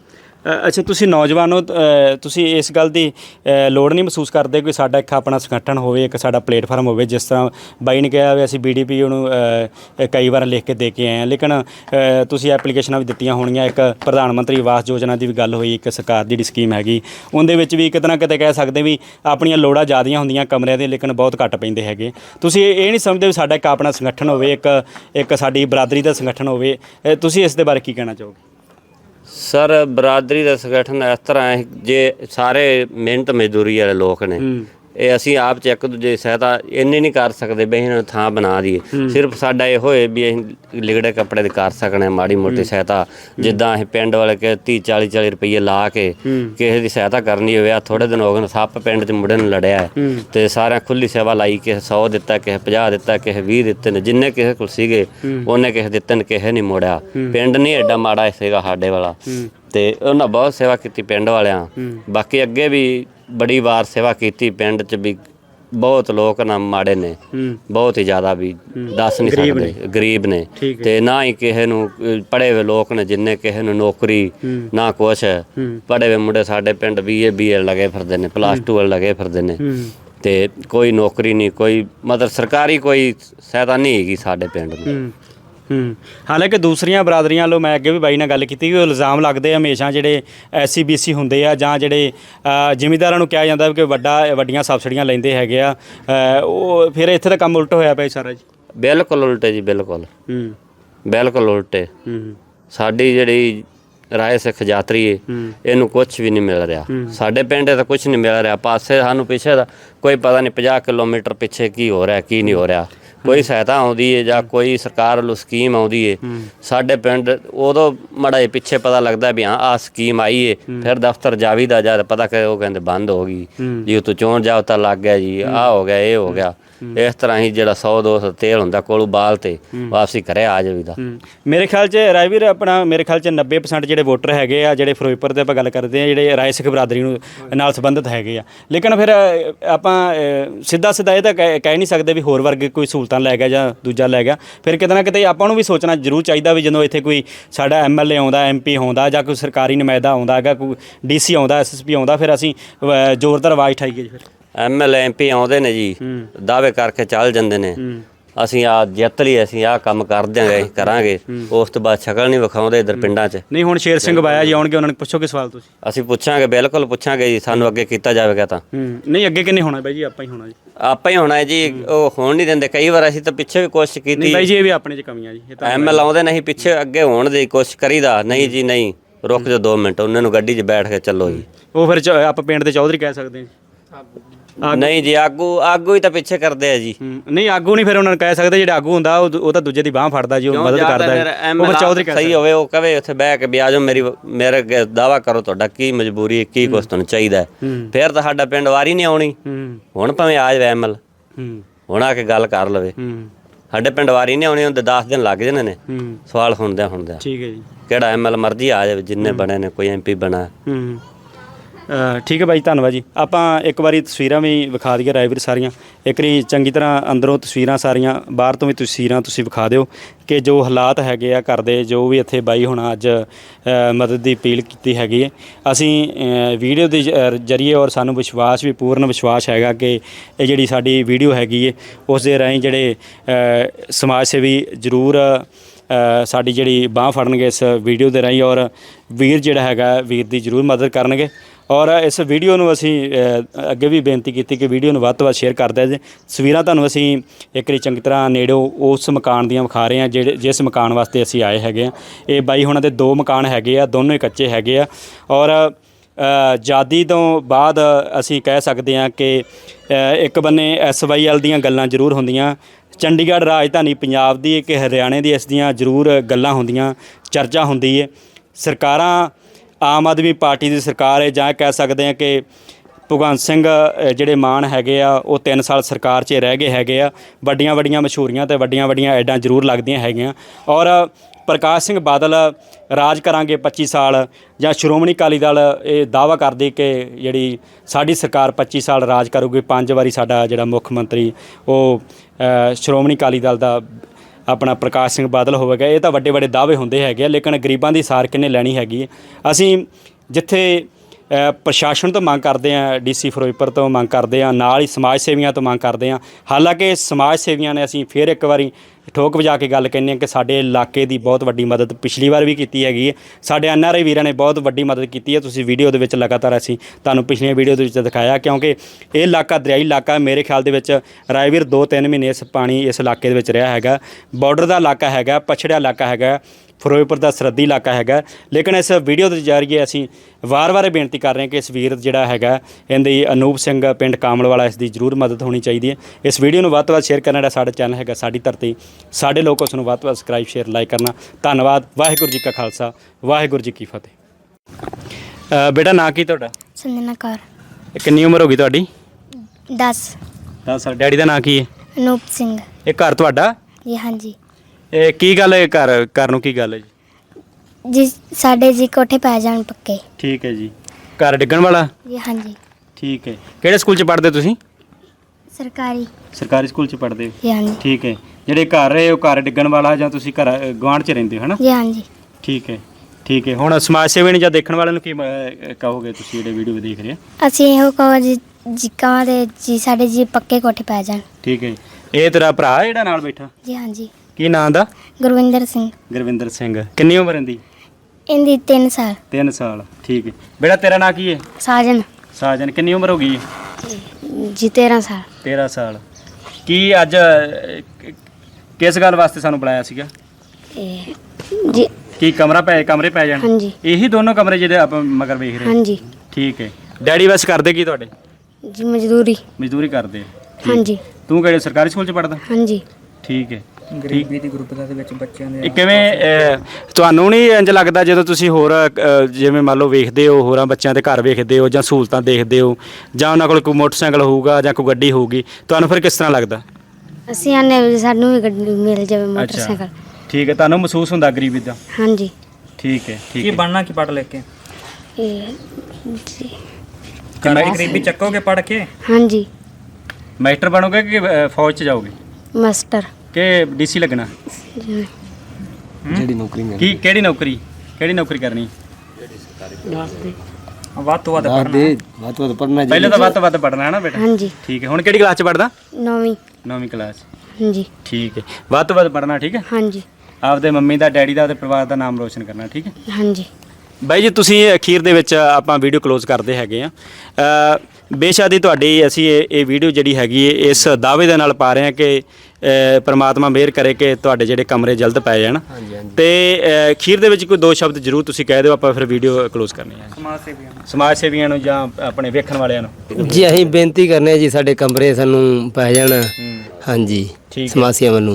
ਅ, ਅੱਛਾ ਤੁਸੀਂ ਨੌਜਵਾਨ ਹੋ ਅ, ਤੁਸੀਂ ਇਸ ਗੱਲ ਦੀ ਅ, ਲੋੜ ਨਹੀਂ ਮਹਿਸੂਸ ਕਰਦੇ ਕੋਈ ਸਾਡਾ ਇੱਕ ਆਪਣਾ ਸੰਗਠਨ ਹੋਵੇ ਇੱਕ ਸਾਡਾ ਪਲੇਟਫਾਰਮ ਹੋਵੇ ਜਿਸ ਤਰ੍ਹਾਂ ਬਾਈ ਨੇ ਕਿਹਾ ਵੀ ਅਸੀਂ ਬੀਡੀਪੀ ਨੂੰ ਅ, ਕਈ ਵਾਰ ਲਿਖ ਕੇ ਦੇ ਕੇ ਆਏ ਹਾਂ। ਲੇਕਿਨ ਅ, ਤੁਸੀਂ ਐਪਲੀਕੇਸ਼ਨਾਂ ਵੀ ਦਿੱਤੀਆਂ ਹੋਣੀਆਂ ਇੱਕ ਪ੍ਰਧਾਨ ਮੰਤਰੀ ਆਵਾਸ ਯੋਜਨਾ ਦੀ ਵੀ ਗੱਲ ਹੋਈ ਇੱਕ ਸਰਕਾਰ ਦੀ ਜਿਹੜੀ ਸਕੀਮ ਹੈਗੀ। ਉਹਦੇ ਵਿੱਚ ਵੀ ਕਿਤੇ ਨਾ ਕਿਤੇ ਕਹਿ ਸਕਦੇ ਵੀ ਆਪਣੀਆਂ ਲੋੜਾਂ ਜ਼ਿਆਦੀਆਂ ਹੁੰਦੀਆਂ ਕਮਰਿਆਂ ਦੇ ਲੇਕਿਨ ਬਹੁਤ ਘੱਟ ਪੈਂਦੇ ਹੈਗੇ। ਤੁਸੀਂ ਇਹ ਇਹ ਨਹੀਂ ਸਮਝਦੇ ਵੀ ਸਾਡਾ ਇੱਕ ਆਪਣਾ ਸੰਗਠਨ ਹੋਵੇ ਇੱਕ ਇੱਕ ਸਾਡੀ ਬਰਾਦਰੀ ਦਾ ਸੰਗਠਨ ਹੋਵੇ। ਅ, ਤੁਸੀਂ ਇਸ ਦੇ ਬਾਰੇ ਕੀ ਕਹਿਣਾ ਚਾਹੋਗੇ? ਸਰ ਬਰਾਦਰੀ ਦਾ ਸੰਗਠਨ ਇਸ ਤਰ੍ਹਾਂ ਹੈ ਜੇ ਸਾਰੇ ਮਿਹਨਤ ਮਜ਼ਦੂਰੀ ਵਾਲੇ ਲੋਕ ਨੇ ਇਹ ਅਸੀਂ ਆਪ ਚ ਇੱਕ ਦੂਜੇ ਸਹਾਇਤਾ ਇੰਨੀ ਨਹੀਂ ਕਰ ਸਕਦੇ ਵੀ ਇਹਨਾਂ ਨੂੰ ਥਾਂ ਬਣਾ ਦਈਏ। ਸਿਰਫ ਸਾਡਾ ਇਹ ਹੋਏ ਵੀ ਅਸੀਂ ਲਿਗੜੇ ਕੱਪੜੇ ਦੇ ਕਰ ਸਕਣੇ ਮਾੜੀ ਮੋਟੀ ਸਹਾਇਤਾ। ਜਿੱਦਾਂ ਅਸੀਂ ਪਿੰਡ ਵਾਲੇ ਕਿ 30 40 40 ਰੁਪਏ ਲਾ ਕੇ ਕਿਸੇ ਦੀ ਸਹਾਇਤਾ ਕਰਨੀ ਹੋਵੇ ਆ ਥੋੜੇ ਦਿਨ ਹੋ ਗਏ ਸੱਪ ਪਿੰਡ ਚ ਮੁੰਡੇ ਨੂੰ ਲੜਿਆ। ਤੇ ਸਾਰਿਆਂ ਖੁੱਲੀ ਸੇਵਾ ਲਾਈ ਕਿਸੇ 100 ਦਿੱਤਾ ਕਿਸੇ 50 ਦਿੱਤਾ ਕਿਸੇ 20 ਦਿੱਤੇ ਨੇ ਜਿੰਨੇ ਕਿਸੇ ਕੋਲ ਸੀਗੇ ਉਹਨੇ ਕਿਸੇ ਦਿੱਤੇ ਨੇ ਕਿਸੇ ਨਹੀਂ ਮੋੜਿਆ। ਪਿੰਡ ਨਹੀਂ ਐਡਾ ਮਾੜਾ ਸੀਗਾ ਸਾਡੇ ਵਾਲਾ। ਤੇ ਉਹਨਾਂ ਬਹੁਤ ਸੇਵਾ ਕੀਤੀ ਪਿੰਡ ਵਾਲਿਆਂ। ਬਾਕੀ ਅੱਗੇ ਵੀ ਬੜੀ ਵਾਰ ਸੇਵਾ ਕੀਤੀ ਪਿੰਡ 'ਚ ਵੀ ਬਹੁਤ ਲੋਕ ਨਾ ਮਾੜੇ ਨੇ। ਬਹੁਤ ਹੀ ਜ਼ਿਆਦਾ ਵੀ ਦੱਸ ਨਹੀਂ ਸਕਦੇ ਗਰੀਬ ਨੇ। ਤੇ ਨਾ ਹੀ ਕਿਸੇ ਨੂੰ ਪੜੇ ਹੋਏ ਲੋਕ ਨੇ ਜਿੰਨੇ ਕਿਸੇ ਨੂੰ ਨੌਕਰੀ ਨਾ ਕੁਛ। ਪੜੇ ਹੋਏ ਮੁੰਡੇ ਸਾਡੇ ਪਿੰਡ ਬੀਏ ਬੀਏ ਲਗੇ ਫਿਰਦੇ ਨੇ ਪਲੱਸ 2 ਵਾਲੇ ਲਗੇ ਫਿਰਦੇ ਨੇ। ਤੇ ਕੋਈ ਨੌਕਰੀ ਨਹੀਂ ਕੋਈ ਮਤਲਬ ਸਰਕਾਰੀ ਕੋਈ ਸਹਾਇਤਾ ਨਹੀਂ ਹੈਗੀ ਸਾਡੇ ਪਿੰਡ ਨੂੰ। ਹੂੰ। ਹੂੰ ਹਾਲਾਂਕਿ ਦੂਸਰੀਆਂ ਬਰਾਦਰੀਆਂ ਵੱਲੋਂ ਮੈਂ ਅੱਗੇ ਵੀ ਬਾਈ ਨਾਲ ਗੱਲ ਕੀਤੀ ਕਿ ਉਹ ਇਲਜ਼ਾਮ ਲੱਗਦੇ ਆ ਹਮੇਸ਼ਾ ਜਿਹੜੇ ਐਸਸੀ ਬੀਸੀ ਹੁੰਦੇ ਆ ਜਾਂ ਜਿਹੜੇ ਜ਼ਿਮੀਂਦਾਰਾਂ ਨੂੰ ਕਿਹਾ ਜਾਂਦਾ ਕਿ ਵੱਡਾ ਵੱਡੀਆਂ ਸਬਸਿਡੀਆਂ ਲੈਂਦੇ ਹੈਗੇ ਆ। ਉਹ ਫਿਰ ਇੱਥੇ ਤਾਂ ਕੰਮ ਉਲਟ ਹੋਇਆ ਪਿਆ ਸਾਰਾ ਜੀ। ਬਿਲਕੁਲ ਉਲਟੇ ਜੀ ਬਿਲਕੁਲ। ਹੂੰ। ਬਿਲਕੁਲ ਉਲਟੇ ਹੂੰ। ਸਾਡੀ ਜਿਹੜੀ ਰਾਏ ਸਿੱਖ ਯਾਤਰੀ ਏ ਇਹਨੂੰ ਕੁਝ ਵੀ ਨਹੀਂ ਮਿਲ ਰਿਹਾ। ਸਾਡੇ ਪਿੰਡ ਤਾਂ ਕੁਝ ਨਹੀਂ ਮਿਲ ਰਿਹਾ। ਪਾਸੇ ਸਾਨੂੰ ਪਿੱਛੇ ਦਾ ਕੋਈ ਪਤਾ ਨਹੀਂ 50 ਕਿਲੋਮੀਟਰ ਪਿੱਛੇ ਕੀ ਹੋ ਰਿਹਾ ਕੀ ਨਹੀਂ ਹੋ ਰਿਹਾ। ਕੋਈ ਸਹਾਇਤਾ ਆਉਂਦੀ ਏ ਜਾਂ ਕੋਈ ਸਰਕਾਰ ਵੱਲੋਂ ਸਕੀਮ ਆਉਂਦੀ ਏ ਸਾਡੇ ਪਿੰਡ ਉਦੋਂ ਮੜਾ ਜਿਹਾ ਪਿੱਛੇ ਪਤਾ ਲੱਗਦਾ ਵੀ ਹਾਂ ਆ ਸਕੀਮ ਆਈ ਏ ਫਿਰ ਦਫ਼ਤਰ ਜਾਵੀਦਾ ਜਦ ਪਤਾ ਕਿ ਉਹ ਕਹਿੰਦੇ ਬੰਦ ਹੋ ਗਈ। ਜੀ ਤੂੰ ਚੋਣ ਜਾਓ ਤਾਂ ਲੱਗ ਗਿਆ ਜੀ ਆ ਹੋ ਗਿਆ ਇਹ ਹੋ ਗਿਆ। ਇਸ ਤਰ੍ਹਾਂ ਹੀ ਜਿਹੜਾ 100 200 ਤੇਲ ਹੁੰਦਾ ਕੋਲ ਉਬਾਲ ਤੇ ਵਾਪਸੀ ਘਰੇ ਆ ਜਾਵੀਦਾ। ਮੇਰੇ ਖਿਆਲ 'ਚ ਰਾਜਵੀਰ ਆਪਣਾ ਮੇਰੇ ਖਿਆਲ 'ਚ 90% ਜਿਹੜੇ ਵੋਟਰ ਹੈਗੇ ਆ ਜਿਹੜੇ ਫਿਰੋਜ਼ਪੁਰ ਦੇ ਆਪਾਂ ਗੱਲ ਕਰਦੇ ਆ ਜਿਹੜੇ ਰਾਏ ਸਿੱਖ ਬਰਾਦਰੀ ਨੂੰ ਨਾਲ ਸੰਬੰਧਿਤ ਹੈਗੇ ਆ। ਲੇਕਿਨ ਫਿਰ ਆਪਾਂ ਸਿੱਧਾ ਸਿੱਧਾ ਇਹ ਤਾਂ ਕਹਿ ਨਹੀਂ ਸਕਦੇ ਵੀ ਹੋਰ ਵਰਗੇ ਕੋਈ ਸਹੂਲਤਾਂ ਲੈ ਗਿਆ ਜਾਂ ਦੂਜਾ ਲੈ ਗਿਆ। ਫਿਰ ਕਿਤੇ ਨਾ ਕਿਤੇ ਆਪਾਂ ਨੂੰ ਵੀ ਸੋਚਣਾ ਜ਼ਰੂਰ ਚਾਹੀਦਾ ਵੀ ਜਦੋਂ ਇੱਥੇ ਕੋਈ ਸਾਡਾ ਐਮਐਲਏ ਆਉਂਦਾ ਐਮਪੀ ਆਉਂਦਾ ਜਾਂ ਕੋਈ ਸਰਕਾਰੀ ਨੁਮਾਇੰਦਾ ਆਉਂਦਾ ਹੈਗਾ ਕੋਈ ਡੀਸੀ ਆਉਂਦਾ ਐਸਐਸਪੀ ਆਉਂਦਾ ਫਿਰ ਅਸੀਂ ਜ਼ੋਰਦਾਰ ਆਵਾਜ਼ ਉਠਾਈਏ ਜੀ ਫਿਰ। ਐਮਐਲਏ ਐਮਪੀ ਆਉਂਦੇ ਨੇ ਜੀ ਦਾਅਵੇ ਕਰਕੇ ਚੱਲ ਜਾਂਦੇ ਨੇ। ਅਸੀਂ ਆ ਜਿੱਤ ਲਈ ਅਸੀਂ ਆ ਕੰਮ ਕਰ ਦਿਆਂਗੇ ਅਸੀਂ ਕਰਾਂਗੇ। ਉਸ ਤੋਂ ਬਾਅਦ ਸ਼ਕਲ ਨਹੀਂ ਵਿਖਾਉਂਦੇ ਇਧਰ ਪਿੰਡਾਂ 'ਚ। ਨਹੀਂ ਹੁਣ ਸ਼ੇਰ ਸਿੰਘ ਬਾਇਆ ਜੀ ਆਉਣਗੇ ਉਹਨਾਂ ਨੂੰ ਪੁੱਛੋਗੇ ਸਵਾਲ ਤੁਸੀਂ। ਅਸੀਂ ਪੁੱਛਾਂਗੇ ਬਿਲਕੁਲ ਪੁੱਛਾਂਗੇ ਜੀ ਸਾਨੂੰ ਅੱਗੇ ਕੀਤਾ ਜਾਵੇਗਾ ਤਾਂ। ਨਹੀਂ ਅੱਗੇ ਕਿੰਨੇ ਹੋਣਾ ਬਾਈ ਜੀ? ਆਪਾਂ ਹੀ ਹੋਣਾ ਜੀ। ਆਪਾਂ ਹੀ ਹੋਣਾ ਹੈ। ਜੀ ਉਹ ਹੋਣ ਨਹੀਂ ਦਿੰਦੇ। ਕਈ ਵਾਰ ਅਸੀਂ ਤਾਂ ਪਿੱਛੇ ਵੀ ਕੋਸ਼ਿਸ਼ ਨਹੀਂ ਕੀਤੀ। ਬਾਈ ਜੀ ਇਹ ਵੀ ਆਪਣੇ 'ਚ ਕਮੀਆਂ ਜੀ। ਇਹ ਤਾਂ ਐਮਐਲ ਆਉਂਦੇ ਨਹੀਂ ਪਿੱਛੇ ਅੱਗੇ ਹੋਣ ਦੀ ਕੋਸ਼ਿਸ਼ ਕਰੀਦਾ। ਨਹੀਂ ਜੀ ਨਹੀਂ। ਰੁਕ ਜਾ 2 ਮਿੰਟ ਉਹਨਾਂ ਨੂੰ ਗੱਡੀ 'ਚ ਬੈਠ ਕੇ ਚੱਲੋ ਜੀ। ਉਹ ਫਿਰ ਆਪਾਂ ਪਿੰਡ ਦੇ ਚੌਧਰੀ ਕਹਿ ਸਕਦੇ ਹਾਂ ਜੀ। ਨਹੀਂ ਜੀ ਆਗੂ ਆਗੂ ਹੀ ਤਾਂ ਪਿੱਛੇ ਕਰਦੇ ਆ ਜੀ। ਹੂੰ, ਨਹੀਂ ਆਗੂ ਨਹੀਂ ਫਿਰ ਉਹਨਾਂ ਨੂੰ ਕਹਿ ਸਕਦੇ ਜਿਹੜਾ ਆਗੂ ਹੁੰਦਾ ਉਹ ਉਹ ਤਾਂ ਦੂਜੇ ਦੀ ਬਾਹ ਫੜਦਾ ਜੀ ਉਹ ਮਦਦ ਜਾਂ ਤਾਂ ਕਰਦਾ ਫਿਰ ਹੈ। ਉਹ ਫਿਰ ਚੌਧਰੀ ਕਹਿ ਸਹੀ ਹੋਵੇ ਉਹ ਕਵੇ ਉੱਥੇ ਬਹਿ ਕੇ ਵੀ ਆ ਜਾਓ ਮੇਰੀ ਮੇਰੇ ਅੱਗੇ ਦਾਵਾ ਕਰੋ ਤੁਹਾਡਾ ਕੀ ਮਜਬੂਰੀ ਹੈ ਕੀ ਕੁਛ ਤੁਹਾਨੂੰ ਚਾਹੀਦਾ ਹੈ। ਹੂੰ। ਫਿਰ ਤਾਂ ਸਾਡਾ ਪਿੰਡ ਵਾਰੀ ਨਹੀਂ ਆਉਣੀ। ਹੂੰ। ਹੁਣ ਭਾਵੇਂ ਆ ਜਾਵੇ ਹੂੰ। ਹੁਣ ਆ ਕੇ ਗੱਲ ਕਰ ਲਵੇ। ਹੂੰ। ਸਾਡੇ ਪਿੰਡ ਵਾਰੀ ਨਹੀਂ ਆਉਣੀ ਹੁੰਦੇ 10 ਦਿਨ ਲੱਗ ਜਾਣੇ ਨੇ। ਹੂੰ। ਸਵਾਲ ਹੁੰਦਿਆਂ ਹੁੰਦਿਆਂ। ਠੀਕ ਹੈ ਜੀ। ਕਿਹੜਾ ਐਮਐਲ ਮਰਜ਼ੀ ਆ ਜਾਵੇ ਜਿੰਨੇ ਬਣੇ ਨੇ ਕੋਈ ਐਮਪੀ ਬਣਾ। ਹੂੰ। ਠੀਕ ਹੈ ਬਾਈ, ਧੰਨਵਾਦ ਜੀ। ਆਪਾਂ ਇੱਕ ਵਾਰੀ ਤਸਵੀਰਾਂ ਵੀ ਵਿਖਾ ਦਈਏ ਰਾਏਵੀਰ ਸਾਰੀਆਂ। ਇੱਕ ਵਾਰੀ ਚੰਗੀ ਤਰ੍ਹਾਂ ਅੰਦਰੋਂ ਤਸਵੀਰਾਂ ਸਾਰੀਆਂ, ਬਾਹਰ ਤੋਂ ਵੀ ਤਸਵੀਰਾਂ ਤੁਸੀਂ ਵਿਖਾ ਦਿਓ ਕਿ ਜੋ ਹਾਲਾਤ ਹੈਗੇ ਆ ਘਰ ਦੇ, ਜੋ ਵੀ ਇੱਥੇ ਬਾਈ ਹੁਣ ਅੱਜ ਮਦਦ ਦੀ ਅਪੀਲ ਕੀਤੀ ਹੈਗੀ ਹੈ। ਅਸੀਂ ਵੀਡੀਓ ਦੇ ਜ- ਜਰੀਏ ਔਰ ਸਾਨੂੰ ਵਿਸ਼ਵਾਸ ਵੀ, ਪੂਰਨ ਵਿਸ਼ਵਾਸ ਹੈਗਾ ਕਿ ਇਹ ਜਿਹੜੀ ਸਾਡੀ ਵੀਡੀਓ ਹੈਗੀ ਹੈ, ਉਸ ਦੇ ਰਾਹੀਂ ਜਿਹੜੇ ਸਮਾਜ ਸੇਵੀ ਜ਼ਰੂਰ ਸਾਡੀ ਜਿਹੜੀ ਬਾਹ ਫੜਨਗੇ ਇਸ ਵੀਡੀਓ ਦੇ ਰਾਹੀਂ ਔਰ ਵੀਰ ਜਿਹੜਾ ਹੈਗਾ, ਵੀਰ ਦੀ ਜ਼ਰੂਰ ਮਦਦ ਕਰਨਗੇ। ਔਰ ਇਸ ਵੀਡੀਓ ਨੂੰ ਅਸੀਂ ਅ, ਅੱਗੇ ਵੀ ਬੇਨਤੀ ਕੀਤੀ ਕਿ ਵੀਡੀਓ ਨੂੰ ਵੱਧ ਤੋਂ ਵੱਧ ਸ਼ੇਅਰ ਕਰਦਾ ਜੇ। ਤਸਵੀਰਾਂ ਤੁਹਾਨੂੰ ਅਸੀਂ ਇੱਕ ਵਾਰੀ ਚੰਗੀ ਤਰ੍ਹਾਂ ਨੇੜੋਂ ਉਸ ਮਕਾਨ ਦੀਆਂ ਵਿਖਾ ਰਹੇ ਹਾਂ ਜਿਹੜੇ ਜਿਸ ਮਕਾਨ ਵਾਸਤੇ ਅਸੀਂ ਆਏ ਹੈਗੇ ਆ ਇਹ ਬਾਈ ਹੁਣਾਂ ਦੇ ਦੋ ਮਕਾਨ ਹੈਗੇ ਆ ਦੋਨੋਂ ਹੀ ਕੱਚੇ ਹੈਗੇ ਆ। ਔਰ ਅ, ਆਜ਼ਾਦੀ ਤੋਂ ਬਾਅਦ ਅਸੀਂ ਕਹਿ ਸਕਦੇ ਹਾਂ ਕਿ ਅ, ਇੱਕ ਬੰਨੇ ਐਸਵਾਈਐਲ ਦੀਆਂ ਗੱਲਾਂ ਜ਼ਰੂਰ ਹੁੰਦੀਆਂ। ਚੰਡੀਗੜ੍ਹ ਰਾਜਧਾਨੀ ਪੰਜਾਬ ਦੀ ਕਿ ਹਰਿਆਣੇ ਦੀ ਇਸ ਦੀਆਂ ਜ਼ਰੂਰ ਗੱਲਾਂ ਹੁੰਦੀਆਂ ਚਰਚਾ ਹੁੰਦੀ ਹੈ ਸਰਕਾਰਾਂ ਆਮ ਆਦਮੀ ਪਾਰਟੀ ਦੀ ਸਰਕਾਰ ਹੈ ਜਾਂ ਕਹਿ ਸਕਦੇ ਹਾਂ ਕਿ ਭਗਵੰਤ ਸਿੰਘ ਜਿਹੜੇ ਮਾਨ ਹੈਗੇ ਆ, ਉਹ 3 ਸਾਲ ਸਰਕਾਰ 'ਚ ਰਹਿ ਗਏ ਹੈਗੇ ਆ। ਵੱਡੀਆਂ ਵੱਡੀਆਂ ਮਸ਼ਹੂਰੀਆਂ ਤੇ ਵੱਡੀਆਂ ਵੱਡੀਆਂ ਐਡਾਂ ਜ਼ਰੂਰ ਲੱਗਦੀਆਂ ਹੈਗੀਆਂ। ਔਰ ਪ੍ਰਕਾਸ਼ ਸਿੰਘ ਬਾਦਲ ਰਾਜ ਕਰਾਂਗੇ 25 ਸਾਲ ਜਾਂ ਸ਼੍ਰੋਮਣੀ ਅਕਾਲੀ ਦਲ, ਇਹ ਦਾਵਾ ਕਰਦੀ ਕਿ ਜਿਹੜੀ ਸਾਡੀ ਸਰਕਾਰ 25 ਸਾਲ ਰਾਜ ਕਰੂਗੀ, ਪੰਜ ਵਾਰੀ ਸਾਡਾ ਜਿਹੜਾ ਮੁੱਖ ਮੰਤਰੀ, ਉਹ ਸ਼੍ਰੋਮਣੀ ਅਕਾਲੀ ਦਲ ਦਾ ਆਪਣਾ ਪ੍ਰਕਾਸ਼ ਸਿੰਘ ਬਾਦਲ ਹੋਵੇਗਾ, ਇਹ ਤਾਂ ਵੱਡੇ ਵੱਡੇ ਦਾਅਵੇ ਹੁੰਦੇ ਹੈਗੇ ਆ, ਲੇਕਿਨ ਗਰੀਬਾਂ ਦੀ ਸਾਰ ਕਿੰਨੇ ਲੈਣੀ ਹੈਗੀ ਹੈ ਅਸੀਂ ਜਿੱਥੇ ਪ੍ਰਸ਼ਾਸਨ ਤੋਂ ਮੰਗ ਕਰਦੇ ਆ ਡੀਸੀ ਫਿਰੋਜ਼ਪੁਰ ਤੋਂ ਮੰਗ ਕਰਦੇ ਆ, ਨਾਲ ਹੀ ਸਮਾਜ ਸੇਵੀਆਂ ਤੋਂ ਮੰਗ ਕਰਦੇ ਆ। ਹਾਲਾਂਕਿ ਸਮਾਜ ਸੇਵੀਆਂ ਨੇ ਅਸੀਂ ਫਿਰ ਇੱਕ ਵਾਰੀ ਠੋਕ ਵਜਾ ਕੇ ਗੱਲ ਕਹਿੰਦੇ ਆ ਕਿ ਸਾਡੇ ਇਲਾਕੇ ਦੀ ਬਹੁਤ ਵੱਡੀ ਮਦਦ ਪਿਛਲੀ ਵਾਰ ਵੀ ਕੀਤੀ ਹੈਗੀ ਹੈ। ਸਾਡੇ ਐਨਆਰਆਈ ਵੀਰਾਂ ਨੇ ਬਹੁਤ ਵੱਡੀ ਮਦਦ ਕੀਤੀ ਹੈ। ਤੁਸੀਂ ਵੀਡੀਓ ਦੇ ਵਿੱਚ ਲਗਾਤਾਰ ਅਸੀਂ ਤੁਹਾਨੂੰ ਪਿਛਲੀਆਂ ਵੀਡੀਓ ਦੇ ਵਿੱਚ ਦਿਖਾਇਆ, ਕਿਉਂਕਿ ਇਹ ਇਲਾਕਾ ਦਰਿਆਈ ਇਲਾਕਾ ਮੇਰੇ ਖਿਆਲ ਦੇ ਵਿੱਚ ਰਾਏਵੀਰ 2-3 ਮਹੀਨੇ ਇਸ ਪਾਣੀ ਇਸ ਇਲਾਕੇ ਦੇ ਵਿੱਚ ਰਿਹਾ ਹੈਗਾ। ਬਾਰਡਰ ਦਾ ਇਲਾਕਾ ਹੈਗਾ, ਪਛੜਿਆ ਇਲਾਕਾ ਹੈਗਾ। ਫਿਰੋਜ਼ਪੁਰ ਦਾ ਸਰਹੱਦੀ ਇਲਾਕਾ ਹੈਗਾ। ਲੇਕਿਨ ਇਸ ਵੀਡੀਓ ਦੇ ਜ਼ਰੀਏ ਅਸੀਂ ਵਾਰ-ਵਾਰ ਬੇਨਤੀ ਕਰ ਰਹੇ ਹਾਂ ਕਿ ਇਸ ਵੀਰ ਜਿਹੜਾ ਹੈਗਾ ਇਹਦੀ ਅਨੂਪ ਸਿੰਘ ਪਿੰਡ ਕਾਮਲਵਾਲਾ ਇਸ ਦੀ ਜ਼ਰੂਰ ਮਦਦ ਹੋਣੀ ਚਾਹੀਦੀ ਹੈ। ਇਸ ਵੀਡੀਓ ਨੂੰ ਵੱਧ ਤੋਂ ਵੱਧ ਸ਼ੇਅਰ ਕਰਨਾ ਜਿਹੜਾ ਸਾਡਾ ਚੈਨਲ ਹੈਗਾ ਸਾਡੀ ਧਰਤੀ ਸਾਡੇ ਲੋਕ ਉਸ ਨੂੰ ਵੱਧ ਤੋਂ ਵੱਧ ਸਬਸਕ੍ਰਾਈਬ ਸ਼ੇਅਰ ਲਾਈਕ ਕਰਨਾ। ਧੰਨਵਾਦ ਵਾਹਿਗੁਰੂ ਜੀ ਕਾ ਖਾਲਸਾ ਵਾਹਿਗੁਰੂ ਜੀ ਕੀ ਫਤਿਹ। ਅ, ਬੇਟਾ ਨਾਂ ਕੀ ਤੁਹਾਡਾ? ਸੰਜਨਾ ਕੌਰ। ਇਹ ਕਿੰਨੀ ਉਮਰ ਹੋ ਗਈ ਤੁਹਾਡੀ? 10 10 ਸਾਲ। ਡੈਡੀ ਦਾ ਨਾਂ ਕੀ ਹੈ? ਅਨੂਪ ਸਿੰਘ। ਇਹ ਘਰ ਤੁਹਾਡਾ? ਜੀ ਹਾਂਜੀ। ਇਹ ਕੀ ਗੱਲ ਹੈ ਘਰ ਘਰ ਨੂੰ ਕੀ ਗੱਲ ਹੈ ਜੀ? ਜੀ ਸਾਡੇ ਜੀ ਕੋਠੇ ਪੈ ਜਾਣ ਪੱਕੇ। ਠੀਕ ਹੈ ਜੀ। ਘਰ ਡਿੱਗਣ ਵਾਲਾ? ਜੀ ਹਾਂਜੀ। ਠੀਕ ਹੈ। ਕਿਹੜੇ ਸਕੂਲ 'ਚ ਪੜ੍ਹਦੇ ਤੁਸੀਂ? ਸਰਕਾਰੀ। ਸਰਕਾਰੀ ਸਕੂਲ 'ਚ ਪੜ੍ਹਦੇ ਹੋ? ਜੀ ਹਾਂਜੀ। ਠੀਕ ਹੈ। ਜਿਹੜੇ ਘਰ ਰਹੇ ਉਹ ਘਰ ਡਿੱਗਣ ਵਾਲਾ ਜਾਂ ਤੁਸੀਂ ਘਰ ਅ, ਗੁਆਂਢ 'ਚ ਰਹਿੰਦੇ ਹੋ ਹਨਾ? ਜੀ ਹਾਂਜੀ। ਠੀਕ ਹੈ। ਠੀਕ ਹੈ। ਹੁਣ ਸਮਾਜ ਸੇਵੀ ਨੇ ਜਾਂ ਦੇਖਣ ਵਾਲਿਆਂ ਨੂੰ ਕੀ ਕਹੋਗੇ ਤੁਸੀਂ ਜਿਹੜੇ ਵੀਡੀਓ ਦੇਖ ਰਹੇ ਆ ਅਸੀਂ ਇਹੋ ਕਹੋ ਜੀ ਜੀ ਕਹਾਂ ਦੇ ਜੀ ਸਾਡੇ ਜੀ ਪੱਕੇ ਕੋਠੇ ਪੈ ਜਾਣ। ਠੀਕ ਹੈ। ਇਹ ਤੇਰਾ ਭਰਾ ਹੈ ਜਿਹੜਾ ਨਾਲ ਬੈਠਾ? ਜੀ ਹਾਂਜੀ। ਕੀ ਨਾਂ ਦਾ? ਗੁਰਵਿੰਦਰ ਸਿੰਘ। ਗੁਰਵਿੰਦਰ ਸਿੰਘ। ਕਿੰਨੀ ਉਮਰ ਇਹਦੀ? ਇਹਦੀ 3 ਸਾਲ। 3 ਸਾਲ ਠੀਕ ਹੈ। ਬੇਟਾ ਤੇਰਾ ਨਾਂ ਕੀ ਹੈ? ਸਾਜਨ। ਸਾਜਨ ਕਿੰਨੀ ਉਮਰ ਹੋ ਗਈ ਜੀ 13 ਸਾਲ। 13 ਸਾਲ। ਕੀ ਅੱਜ ਕਿਸ ਗੱਲ ਵਾਸਤੇ ਸਾਨੂੰ ਬੁਲਾਇਆ ਸੀਗਾ? ਜੀ। ਕੀ ਕਮਰਾ ਪੈ ਕਮਰੇ ਪੈ ਜਾਣ? ਹਾਂਜੀ। ਇਹੀ ਦੋਨੋਂ ਕਮਰੇ ਜਿਹੜੇ ਆਪਾਂ ਮਗਰ ਵੇਖ ਰਹੇ। ਹਾਂਜੀ। ਠੀਕ ਹੈ। ਡੈਡੀ ਵੈਸੇ ਕਰਦੇ ਕੀ ਤੁਹਾਡੇ? ਜੀ ਮਜ਼ਦੂਰੀ। ਮਜ਼ਦੂਰੀ ਕਰਦੇ। ਹਾਂਜੀ। ਤੂੰ ਕਿਹੜੇ ਸਰਕਾਰੀ ਸਕੂਲ ਚ ਪੜਦਾ ਹਾਂਜੀ। ਠੀਕ ਹੈ। ਗਰੀਬੀ ਦੀ ਗੁਰਬਤਾ ਦੇ ਵਿੱਚ ਬੱਚਿਆਂ ਦੇ ਕਿਵੇਂ ਅਹ, ਤੁਹਾਨੂੰ ਨਹੀਂ ਇੰਜ ਲੱਗਦਾ ਜਦੋਂ ਤੁਸੀਂ ਹੋਰ ਅਹ, ਜਿਵੇਂ ਮੰਨ ਲਓ ਵੇਖਦੇ ਹੋ ਹੋਰਾਂ ਬੱਚਿਆਂ ਦੇ ਘਰ ਵੇਖਦੇ ਹੋ ਜਾਂ ਸਹੂਲਤਾਂ ਦੇਖਦੇ ਹੋ ਜਾਂ ਉਹਨਾਂ ਕੋਲ ਕੋਈ ਮੋਟਰਸਾਈਕਲ ਹੋਊਗਾ ਜਾਂ ਕੋਈ ਗੱਡੀ ਹੋਊਗੀ ਤੁਹਾਨੂੰ ਫਿਰ ਕਿਸ ਤਰ੍ਹਾਂ ਲੱਗਦਾ? ਅਸੀਂ ਆਨੇ ਵੀ ਸਾਨੂੰ ਵੀ ਗੱਡੀ ਮਿਲ ਜਾਵੇ ਮੋਟਰਸਾਈਕਲ। ਠੀਕ ਹੈ ਤੁਹਾਨੂੰ ਮਹਿਸੂਸ ਹੁੰਦਾ ਗਰੀਬੀ ਦਾ? ਹਾਂਜੀ। ਠੀਕ ਹੈ ਠੀਕ ਕੀ ਹੈ। ਬਣਨਾ ਕੀ ਪੜ ਲੈ ਕੇ? ਇਹ ਜੀ। ਘਰ ਦੀ ਗਰੀਬੀ ਚੱਕੋਗੇ ਪੜ ਕੇ? ਹਾਂਜੀ। ਮਾਸਟਰ ਬਣੋਗੇ ਕਿ ਅਹ, ਫੌਜ ਚ ਜਾਓਗੇ? ਮਾਸਟਰ। ਕਿ ਡੀਸੀ ਲੱਗਣਾ? ਜਿਹੜੀ ਨੌਕਰੀ ਮਿਲ ਕੀ ਕਿਹੜੀ ਨੌਕਰੀ? ਕਿਹੜੀ ਨੌਕਰੀ ਕਰਨੀ? ਵੱਧ ਤੋਂ ਵੱਧ ਦੱਸ ਪੜਨਾ ਦੇ ਵੱਧ ਤੋਂ ਵੱਧ ਪੜਨਾ ਪਹਿਲੇ ਤਾਂ ਵੱਧ ਤੋਂ ਵੱਧ ਪੜਨਾ ਹੈ ਨਾ ਬੇਟਾ? ਹਾਂਜੀ। ਠੀਕ ਹੈ ਹੁਣ ਕਿਹੜੀ ਕਲਾਸ ਚ ਪੜਦਾ ਨੌਵੀਂ। ਨੌਵੀਂ ਕਲਾਸ। ਹਾਂਜੀ। ਠੀਕ ਹੈ। ਵੱਧ ਤੋਂ ਵੱਧ ਪੜਨਾ ਠੀਕ ਹੈ? ਹਾਂਜੀ। ਆਪਦੇ ਮੰਮੀ ਦਾ ਡੈਡੀ ਦਾ ਤੇ ਪਰਿਵਾਰ ਦਾ ਨਾਮ ਰੋਸ਼ਨ ਕਰਨਾ ਠੀਕ ਹੈ? ਹਾਂਜੀ। ਬਾਈ ਜੀ ਤੁਸੀਂ ਅਖੀਰ ਦੇ ਵਿੱਚ ਆਪਾਂ ਵੀਡੀਓ ਕਲੋਜ਼ ਕਰਦੇ ਹੈਗੇ ਆ। ਅ, ਬੇਸ਼ੱਕ ਤੁਹਾਡੀ ਅਸੀਂ ਇਹ ਇਹ ਵੀਡੀਓ ਜਿਹੜੀ ਹੈਗੀ ਹੈ ਇਸ ਦਾਅਵੇ ਦੇ ਨਾਲ ਪਾ ਰਹੇ ਹਾਂ ਕਿ ਅ, ਪ੍ਰਮਾਤਮਾ ਮਿਹਰ ਕਰੇ ਕਿ ਤੁਹਾਡੇ ਜਿਹੜੇ ਕਮਰੇ ਜਲਦ ਪੈ ਜਾਣ। ਤੇ ਅ, ਖੀਰ ਦੇ ਵਿੱਚ ਕੋਈ ਦੋ ਸ਼ਬਦ ਜ਼ਰੂਰ ਤੁਸੀਂ ਕਹਿ ਦਿਓ ਆਪਾਂ ਫਿਰ ਵੀਡੀਓ ਕਲੋਜ਼ ਕਰਨੀ ਹੈ। ਸਮਾਜ ਸੇਵੀਆਂ ਨੂੰ। ਸਮਾਜ ਸੇਵੀਆਂ ਨੂੰ ਜਾਂ ਆਪਣੇ ਵੇਖਣ ਵਾਲਿਆਂ ਨੂੰ। ਜੀ ਅਸੀਂ ਬੇਨਤੀ ਕਰਨੇ ਆ ਜੀ ਸਾਡੇ ਕਮਰੇ ਸਾਨੂੰ ਪੈ ਜਾਣ। ਹਾਂਜੀ ਠੀਕ ਹੈ। ਸਮਾਸੀਆਂ ਵੱਲੋਂ।